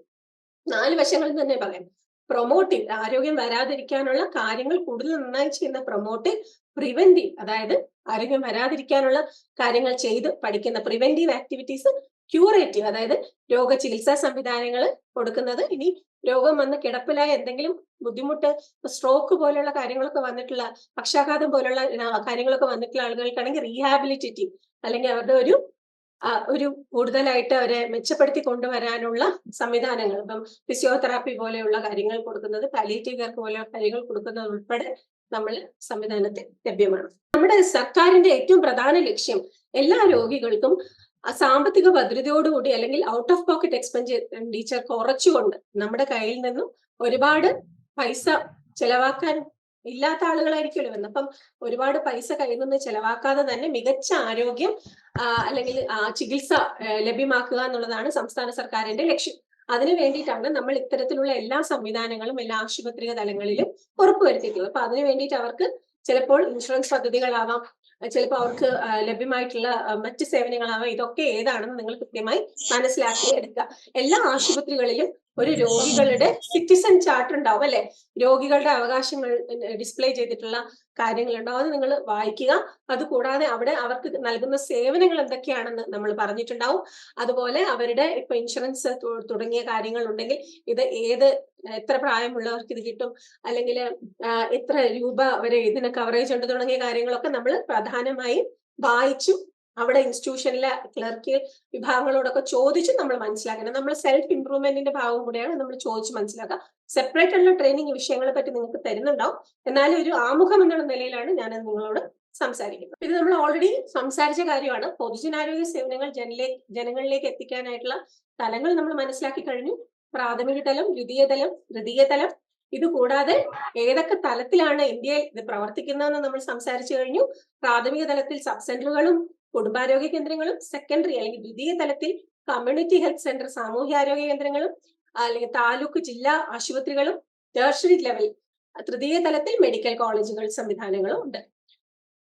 B: നാല് വശങ്ങൾ തന്നെ പറയാം. പ്രൊമോട്ടിംഗ് ആരോഗ്യം വരാതിരിക്കാനുള്ള കാര്യങ്ങൾ കൂടുതൽ നന്നായി ചെയ്യുന്ന പ്രൊമോട്ടീവ് പ്രിവെന്റീവ് അതായത് ആരോഗ്യം വരാതിരിക്കാനുള്ള കാര്യങ്ങൾ ചെയ്ത് പഠിക്കുന്ന പ്രിവെന്റീവ് ആക്ടിവിറ്റീസ് ക്യൂറേറ്റീവ് അതായത് രോഗ ചികിത്സാ സംവിധാനങ്ങൾ കൊടുക്കുന്നത്. ഇനി രോഗം വന്ന് കിടപ്പിലായ എന്തെങ്കിലും ബുദ്ധിമുട്ട് സ്ട്രോക്ക് പോലെയുള്ള കാര്യങ്ങളൊക്കെ വന്നിട്ടുള്ള പക്ഷാഘാതം പോലെയുള്ള കാര്യങ്ങളൊക്കെ വന്നിട്ടുള്ള ആളുകൾക്കാണെങ്കിൽ റീഹാബിലിറ്റേറ്റീവ് അല്ലെങ്കിൽ അവരുടെ ഒരു ഒരു കൂടുതലായിട്ട് അവരെ മെച്ചപ്പെടുത്തി കൊണ്ടുവരാനുള്ള സംവിധാനങ്ങൾ. ഇപ്പം ഫിസിയോതെറാപ്പി പോലെയുള്ള കാര്യങ്ങൾ കൊടുക്കുന്നത് പാലിയേറ്റീവ് കെയർ പോലെയുള്ള കാര്യങ്ങൾ കൊടുക്കുന്നത് ഉൾപ്പെടെ നമ്മൾ സംവിധാനത്തിൽ ലഭ്യമാണ്. നമ്മുടെ സർക്കാരിന്റെ ഏറ്റവും പ്രധാന ലക്ഷ്യം എല്ലാ രോഗികൾക്കും സാമ്പത്തിക ഭദ്രതയോടുകൂടി അല്ലെങ്കിൽ ഔട്ട് ഓഫ് പോക്കറ്റ് എക്സ്പെൻഡിച്ചർ കുറച്ചുകൊണ്ട് നമ്മുടെ കയ്യിൽ നിന്നും ഒരുപാട് പൈസ ചെലവാക്കാൻ ഇല്ലാത്ത ആളുകളായിരിക്കുമല്ലോ. വരുന്നത് അപ്പം ഒരുപാട് പൈസ കയ്യിൽ നിന്ന് ചെലവാക്കാതെ തന്നെ മികച്ച ആരോഗ്യം അല്ലെങ്കിൽ ചികിത്സ ലഭ്യമാക്കുക എന്നുള്ളതാണ് സംസ്ഥാന സർക്കാരിന്റെ ലക്ഷ്യം. അതിനു വേണ്ടിയിട്ടാണ് നമ്മൾ ഇത്തരത്തിലുള്ള എല്ലാ സംവിധാനങ്ങളും എല്ലാ ആശുപത്രി തലങ്ങളിലും ഉറപ്പുവരുത്തിയിട്ടുള്ളത്. അപ്പൊ അതിനു വേണ്ടിയിട്ട് അവർക്ക് ചിലപ്പോൾ ഇൻഷുറൻസ് പദ്ധതികളാവാം ചിലപ്പോൾ അവർക്ക് ലഭ്യമായിട്ടുള്ള മറ്റ് സേവനങ്ങളാവാം. ഇതൊക്കെ ഏതാണെന്ന് നിങ്ങൾ കൃത്യമായി മനസ്സിലാക്കി എടുക്കുക. എല്ലാ ആശുപത്രികളിലും ഒരു രോഗികളുടെ സിറ്റിസൺ ചാർട്ട് ഉണ്ടാവും അല്ലെ? രോഗികളുടെ അവകാശങ്ങൾ ഡിസ്പ്ലേ ചെയ്തിട്ടുള്ള കാര്യങ്ങളുണ്ടാവും. അത് നിങ്ങൾ വായിക്കുക. അതുകൂടാതെ അവിടെ അവർക്ക് നൽകുന്ന സേവനങ്ങൾ എന്തൊക്കെയാണെന്ന് നമ്മൾ പറഞ്ഞിട്ടുണ്ടാവും. അതുപോലെ അവരുടെ ഇപ്പൊ ഇൻഷുറൻസ് തുടങ്ങിയ കാര്യങ്ങൾ ഉണ്ടെങ്കിൽ ഇത് ഏത് എത്ര പ്രായമുള്ളവർക്ക് ഇത് കിട്ടും? അല്ലെങ്കിൽ എത്ര രൂപ വരെ ഇതിന് കവറേജ് ഉണ്ട് തുടങ്ങിയ കാര്യങ്ങളൊക്കെ നമ്മൾ പ്രധാനമായും വായിച്ചും അവിടെ ഇൻസ്റ്റിറ്റ്യൂഷനിലെ ക്ലർക്ക് വിഭാഗങ്ങളോടൊക്കെ ചോദിച്ച് നമ്മൾ മനസ്സിലാക്കണം നമ്മൾ സെൽഫ് ഇംപ്രൂവ്മെന്റിന്റെ ഭാഗം കൂടെയാണ് നമ്മൾ ചോദിച്ച് മനസ്സിലാക്കുക. സെപ്പറേറ്റ് ഉള്ള ട്രെയിനിങ് വിഷയങ്ങളെ പറ്റി നിങ്ങൾക്ക് തരുന്നുണ്ടാവും. എന്നാലും ഒരു ആമുഖം എന്നുള്ള നിലയിലാണ് ഞാൻ നിങ്ങളോട് സംസാരിക്കുന്നത്. ഇത് നമ്മൾ ഓൾറെഡി സംസാരിച്ച കാര്യമാണ്. പൊതുജനാരോഗ്യ സേവനങ്ങൾ ജനലേക്ക് ജനങ്ങളിലേക്ക് എത്തിക്കാനായിട്ടുള്ള തലങ്ങൾ നമ്മൾ മനസ്സിലാക്കി കഴിഞ്ഞു. പ്രാഥമിക തലം ദ്വിതീയ തലം തൃതീയ തലം. ഇത് കൂടാതെ ഏതൊക്കെ തലത്തിലാണ് ഇന്ത്യയിൽ ഇത് പ്രവർത്തിക്കുന്നതെന്ന് നമ്മൾ സംസാരിച്ചു കഴിഞ്ഞു. പ്രാഥമിക തലത്തിൽ സബ് സെന്ററുകളും കുടുംബാരോഗ്യ കേന്ദ്രങ്ങളും സെക്കൻഡറി അല്ലെങ്കിൽ ദ്വിതീയ തലത്തിൽ കമ്മ്യൂണിറ്റി ഹെൽത്ത് സെന്റർ സാമൂഹ്യാരോഗ്യ കേന്ദ്രങ്ങളും അല്ലെങ്കിൽ താലൂക്ക് ജില്ലാ ആശുപത്രികളും ടേഴ്സറി ലെവൽ തൃതീയ തലത്തിൽ മെഡിക്കൽ കോളേജുകൾ സംവിധാനങ്ങളും ഉണ്ട്.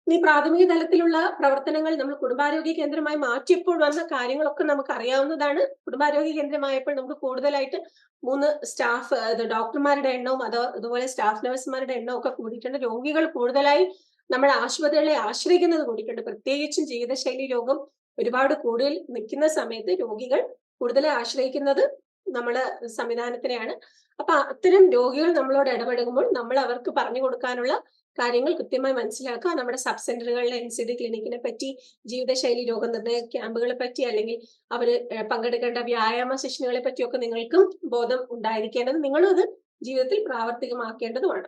B: ഇനി പ്രാഥമിക തലത്തിലുള്ള പ്രവർത്തനങ്ങൾ നമ്മൾ കുടുംബാരോഗ്യ കേന്ദ്രമായി മാറ്റിയപ്പോൾ വന്ന കാര്യങ്ങളൊക്കെ നമുക്ക് അറിയാവുന്നതാണ് കുടുംബാരോഗ്യ കേന്ദ്രമായപ്പോൾ നമുക്ക് കൂടുതലായിട്ട് മൂന്ന് സ്റ്റാഫ് ഡോക്ടർമാരുടെ എണ്ണവും അതോ അതുപോലെ സ്റ്റാഫ് നഴ്സുമാരുടെ എണ്ണവും ഒക്കെ കൂടിയിട്ടുണ്ട്. രോഗികൾ കൂടുതലായി നമ്മുടെ ആശുപത്രികളെ ആശ്രയിക്കുന്നത് കൂടിയിട്ടുണ്ട്. പ്രത്യേകിച്ചും ജീവിതശൈലി രോഗം ഒരുപാട് കൂടുതൽ നിൽക്കുന്ന സമയത്ത് രോഗികൾ കൂടുതലായി ആശ്രയിക്കുന്നത് നമ്മളെ സംവിധാനത്തിനെയാണ്. അപ്പൊ അത്തരം രോഗികൾ നമ്മളോട് ഇടപെടുമ്പോൾ നമ്മൾ അവർക്ക് പറഞ്ഞു കൊടുക്കാനുള്ള കാര്യങ്ങൾ കൃത്യമായി മനസ്സിലാക്കുക. നമ്മുടെ സബ് സെന്ററുകളിലെ എൻ സി ഡി ക്ലിനിക്കിനെ പറ്റി ജീവിതശൈലി രോഗനിർണയ ക്യാമ്പുകളെ പറ്റി അല്ലെങ്കിൽ അവർ പങ്കെടുക്കേണ്ട വ്യായാമ സെഷനുകളെ പറ്റിയൊക്കെ നിങ്ങൾക്കും ബോധം ഉണ്ടായിരിക്കേണ്ടത് നിങ്ങളും അത് ജീവിതത്തിൽ പ്രാവർത്തികമാക്കേണ്ടതുമാണ്.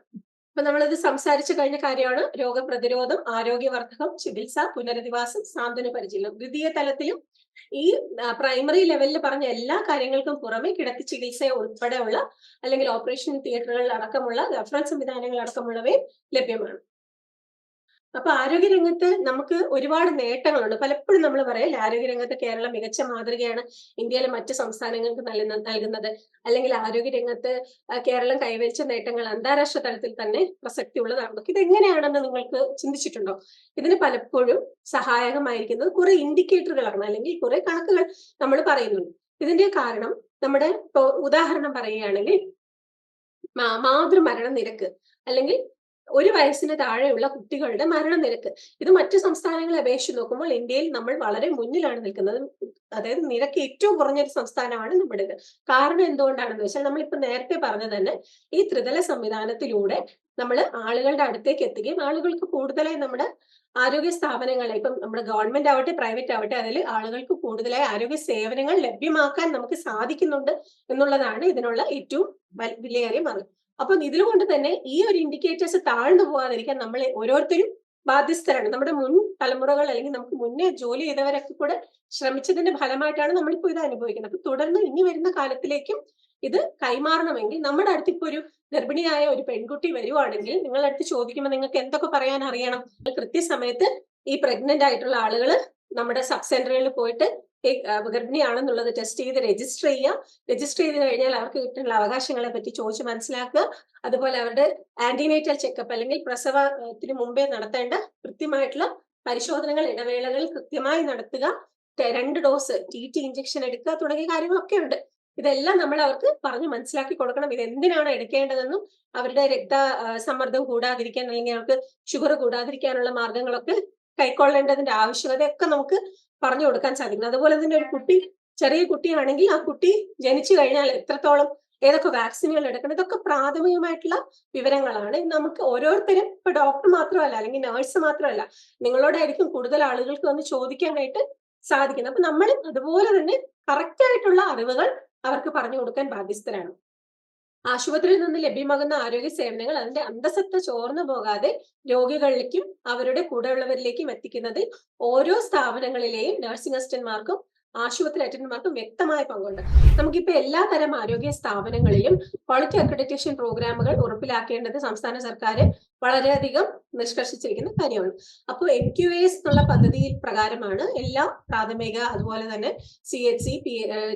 B: അപ്പൊ നമ്മളിത് സംസാരിച്ചു കഴിഞ്ഞ കാര്യമാണ്. രോഗപ്രതിരോധം ആരോഗ്യവർദ്ധകം ചികിത്സ പുനരധിവാസം സാന്ത്വന പരിചരണം ദ്വിതീയ തലത്തിലും ഈ പ്രൈമറി ലെവലിൽ പറഞ്ഞ എല്ലാ കാര്യങ്ങൾക്കും പുറമെ കിടത്തി ചികിത്സ ഉൾപ്പെടെയുള്ള അല്ലെങ്കിൽ ഓപ്പറേഷൻ തിയേറ്ററുകളിൽ അടക്കമുള്ള റഫറൻസ് സംവിധാനങ്ങൾ അടക്കമുള്ളവയും ലഭ്യമാണ്. അപ്പൊ ആരോഗ്യരംഗത്ത് നമുക്ക് ഒരുപാട് നേട്ടങ്ങളുണ്ട്. പലപ്പോഴും നമ്മൾ പറയാം ആരോഗ്യരംഗത്ത് കേരളം മികച്ച മാതൃകയാണ് ഇന്ത്യയിലെ മറ്റ് സംസ്ഥാനങ്ങൾക്ക് നൽകുന്ന നൽകുന്നത്. അല്ലെങ്കിൽ ആരോഗ്യരംഗത്ത് കേരളം കൈവരിച്ച നേട്ടങ്ങൾ അന്താരാഷ്ട്ര തലത്തിൽ തന്നെ പ്രസക്തിയുള്ളതാണ്. ഇത് എങ്ങനെയാണെന്ന് നിങ്ങൾക്ക് ചിന്തിച്ചിട്ടുണ്ടോ? ഇതിന് പലപ്പോഴും സഹായകമായിരിക്കുന്നത് കുറെ ഇൻഡിക്കേറ്ററുകളാണ് അല്ലെങ്കിൽ കുറെ കണക്കുകൾ നമ്മൾ പറയുന്നുണ്ട്. ഇതിന്റെ കാരണം നമ്മുടെ ഉദാഹരണം പറയുകയാണെങ്കിൽ മാതൃമരണ നിരക്ക് അല്ലെങ്കിൽ ഒരു വയസ്സിന് താഴെയുള്ള കുട്ടികളുടെ മരണനിരക്ക്. ഇത് മറ്റു സംസ്ഥാനങ്ങളെ അപേക്ഷിച്ച് നോക്കുമ്പോൾ ഇന്ത്യയിൽ നമ്മൾ വളരെ മുന്നിലാണ് നിൽക്കുന്നത്. അതായത് നിരക്ക് ഏറ്റവും കുറഞ്ഞൊരു സംസ്ഥാനമാണ് നമ്മുടേത് കാരണം എന്തുകൊണ്ടാണെന്ന് വെച്ചാൽ നമ്മളിപ്പോ നേരത്തെ പറഞ്ഞ തന്നെ ഈ ത്രിതല സംവിധാനത്തിലൂടെ നമ്മൾ ആളുകളുടെ അടുത്തേക്ക് എത്തുകയും ആളുകൾക്ക് കൂടുതലായി നമ്മുടെ ആരോഗ്യ സ്ഥാപനങ്ങളെ ഇപ്പം നമ്മുടെ ഗവൺമെന്റ് ആവട്ടെ പ്രൈവറ്റ് ആവട്ടെ അതിൽ ആളുകൾക്ക് കൂടുതലായി ആരോഗ്യ സേവനങ്ങൾ ലഭ്യമാക്കാൻ നമുക്ക് സാധിക്കുന്നുണ്ട് എന്നുള്ളതാണ് ഇതിനുള്ള ഏറ്റവും വലിയ മറുപടി അപ്പൊ ഇതിലുകൊണ്ട് തന്നെ ഈ ഒരു ഇൻഡിക്കേറ്റേഴ്സ് താഴ്ന്നു പോകാതിരിക്കാൻ നമ്മൾ ഓരോരുത്തരും ബാധ്യസ്ഥരാണ്. നമ്മുടെ മുൻ തലമുറകൾ അല്ലെങ്കിൽ നമുക്ക് മുന്നേ ജോലി ചെയ്തവരൊക്കെ കൂടെ ശ്രമിച്ചതിന്റെ ഫലമായിട്ടാണ് നമ്മളിപ്പോ ഇത് അനുഭവിക്കുന്നത്. അപ്പൊ തുടർന്ന് ഇനി വരുന്ന കാലത്തിലേക്കും ഇത് കൈമാറണമെങ്കിൽ നമ്മുടെ അടുത്ത് ഇപ്പൊ ഒരു ഗർഭിണിയായ ഒരു പെൺകുട്ടി വരുവാണെങ്കിൽ നിങ്ങളുടെ അടുത്ത് ചോദിക്കുമ്പോൾ നിങ്ങൾക്ക് എന്തൊക്കെ പറയാൻ അറിയണം? കൃത്യസമയത്ത് ഈ പ്രഗ്നന്റ് ആയിട്ടുള്ള ആളുകൾ നമ്മുടെ സബ് സെന്ററുകളിൽ പോയിട്ട് ഗർഭിണിയാണെന്നുള്ളത് ടെസ്റ്റ് ചെയ്ത് രജിസ്റ്റർ ചെയ്യുക. രജിസ്റ്റർ ചെയ്ത് കഴിഞ്ഞാൽ അവർക്ക് കിട്ടുന്ന അവകാശങ്ങളെ പറ്റി ചോദിച്ച് മനസ്സിലാക്കുക. അതുപോലെ അവരുടെ ആന്റിനേറ്റൽ ചെക്കപ്പ് അല്ലെങ്കിൽ പ്രസവത്തിന് മുമ്പേ നടത്തേണ്ട കൃത്യമായിട്ടുള്ള പരിശോധനകൾ ഇടവേളകൾ കൃത്യമായി നടത്തുക. രണ്ട് ഡോസ് ടി ടി ഇഞ്ചക്ഷൻ എടുക്കുക തുടങ്ങിയ കാര്യങ്ങളൊക്കെ ഉണ്ട്. ഇതെല്ലാം നമ്മൾ അവർക്ക് പറഞ്ഞ് മനസ്സിലാക്കി കൊടുക്കണം. ഇത് എന്തിനാണ് എടുക്കേണ്ടതെന്നും അവരുടെ രക്ത സമ്മർദ്ദം കൂടാതിരിക്കാൻ അല്ലെങ്കിൽ അവർക്ക് ഷുഗർ കൂടാതിരിക്കാനുള്ള മാർഗങ്ങളൊക്കെ കൈക്കൊള്ളേണ്ടതിന്റെ ആവശ്യകതയൊക്കെ നമുക്ക് പറഞ്ഞു കൊടുക്കാൻ സാധിക്കുന്നത് അതുപോലെ തന്നെ ഒരു കുട്ടി ചെറിയ കുട്ടിയാണെങ്കിൽ ആ കുട്ടി ജനിച്ചു കഴിഞ്ഞാൽ എത്രത്തോളം ഏതൊക്കെ വാക്സിനുകൾ എടുക്കണം ഇതൊക്കെ പ്രാഥമികമായിട്ടുള്ള വിവരങ്ങളാണ്. നമുക്ക് ഓരോരുത്തരും ഇപ്പൊ ഡോക്ടർ മാത്രമല്ല അല്ലെങ്കിൽ നേഴ്സ് മാത്രമല്ല നിങ്ങളോടായിരിക്കും കൂടുതൽ ആളുകൾക്ക് വന്ന് ചോദിക്കാനായിട്ട് സാധിക്കുന്നത്. അപ്പൊ നമ്മൾ അതുപോലെ തന്നെ കറക്റ്റ് ആയിട്ടുള്ള അറിവുകൾ അവർക്ക് പറഞ്ഞു കൊടുക്കാൻ ബാധ്യസ്ഥരാണ്. ആശുപത്രിയിൽ നിന്ന് ലഭ്യമാകുന്ന ആരോഗ്യ സേവനങ്ങൾ അതിന്റെ അന്തസത്ത ചോർന്നു പോകാതെ രോഗികളിലേക്കും അവരുടെ കൂടെയുള്ളവരിലേക്കും എത്തിക്കുന്നതിൽ ഓരോ സ്ഥാപനങ്ങളിലെയും നഴ്സിംഗ് അസിസ്റ്റന്റ്മാർക്കും ആശുപത്രി അറ്റൻഡർമാർക്കും വ്യക്തമായ പങ്കുണ്ട്. നമുക്കിപ്പോ എല്ലാ തരം ആരോഗ്യ സ്ഥാപനങ്ങളിലും ക്വാളിറ്റി അക്രഡിറ്റേഷൻ പ്രോഗ്രാമുകൾ ഉറപ്പിലാക്കേണ്ടത് സംസ്ഥാന സർക്കാർ വളരെയധികം നിഷ്കർഷിച്ചിരിക്കുന്ന കാര്യമാണ്. അപ്പോൾ എം ക്യു എസ് എന്നുള്ള പദ്ധതി പ്രകാരമാണ് എല്ലാ പ്രാഥമിക അതുപോലെ തന്നെ C H C P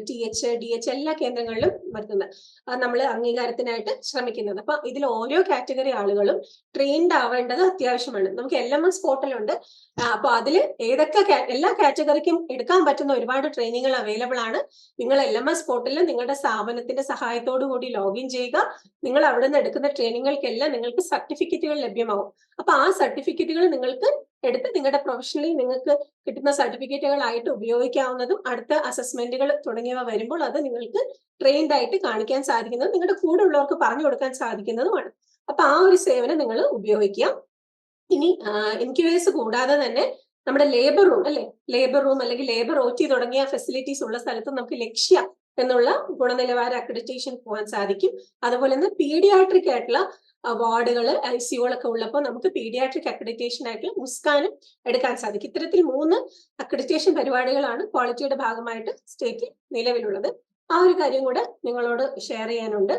B: T H D H എല്ലാ കേന്ദ്രങ്ങളിലും വരുന്നത്. നമ്മൾ അംഗീകാരത്തിനായിട്ട് ശ്രമിക്കുന്നത്. അപ്പൊ ഇതിൽ ഓരോ കാറ്റഗറി ആളുകളും ട്രെയിൻഡ് ആവേണ്ടത് അത്യാവശ്യമാണ്. നമുക്ക് എൽ എം എസ് പോർട്ടലുണ്ട് അപ്പൊ അതിൽ ഏതൊക്കെ എല്ലാ കാറ്റഗറിക്കും എടുക്കാൻ പറ്റുന്ന ഒരുപാട് ട്രെയിനിങ്ങുകൾ അവൈലബിൾ ആണ്. നിങ്ങൾ എൽ എം എസ് പോർട്ടലിൽ നിങ്ങളുടെ സ്ഥാപനത്തിന്റെ സഹായത്തോടു കൂടി ലോഗിൻ ചെയ്യുക. നിങ്ങൾ അവിടെ നിന്ന് എടുക്കുന്ന ട്രെയിനിങ്ങുകൾക്കെല്ലാം നിങ്ങൾക്ക് സർട്ടിഫിക്കറ്റുകൾ ലഭ്യമാവും. അപ്പൊ ആ സർട്ടിഫിക്കറ്റുകൾ നിങ്ങൾക്ക് എടുത്ത് നിങ്ങളുടെ പ്രൊഫഷണലി നിങ്ങൾക്ക് കിട്ടുന്ന സർട്ടിഫിക്കറ്റുകളായിട്ട് ഉപയോഗിക്കാവുന്നതും അടുത്ത അസസ്മെന്റുകൾ തുടങ്ങിയവ വരുമ്പോൾ അത് നിങ്ങൾക്ക് ട്രെയിൻഡ് ആയിട്ട് കാണിക്കാൻ സാധിക്കുന്നതും നിങ്ങളുടെ കൂടെ ഉള്ളവർക്ക് പറഞ്ഞു കൊടുക്കാൻ സാധിക്കുന്നതുമാണ്. അപ്പൊ ആ ഒരു സേവനം നിങ്ങൾ ഉപയോഗിക്കുക. ഇനി ഇൻക്യുബേസ് കൂടാതെ തന്നെ നമ്മുടെ ലേബർ റൂം അല്ലെ? ലേബർ റൂം അല്ലെങ്കിൽ ലേബർ ഒ ടി തുടങ്ങിയ ഫെസിലിറ്റീസ് ഉള്ള സ്ഥലത്ത് നമുക്ക് ലക്ഷ്യ എന്നുള്ള ഗുണനിലവാര അക്രഡിറ്റേഷൻ പോകാൻ സാധിക്കും. അതുപോലെ തന്നെ പീഡിയാട്രിക് ആയിട്ടുള്ള വാർഡുകൾ ഐ സിയുകളൊക്കെ ഉള്ളപ്പോൾ നമുക്ക് പീഡിയാട്രിക് അക്രഡിറ്റേഷൻ ആയിട്ട് മുസ്കാനും എടുക്കാൻ സാധിക്കും. ഇത്തരത്തിൽ മൂന്ന് അക്രഡിറ്റേഷൻ പരിപാടികളാണ് ക്വാളിറ്റിയുടെ ഭാഗമായിട്ട് സ്റ്റേറ്റിൽ നിലവിലുള്ളത്. ആ ഒരു കാര്യം കൂടെ നിങ്ങളോട് ഷെയർ ചെയ്യാനുണ്ട്.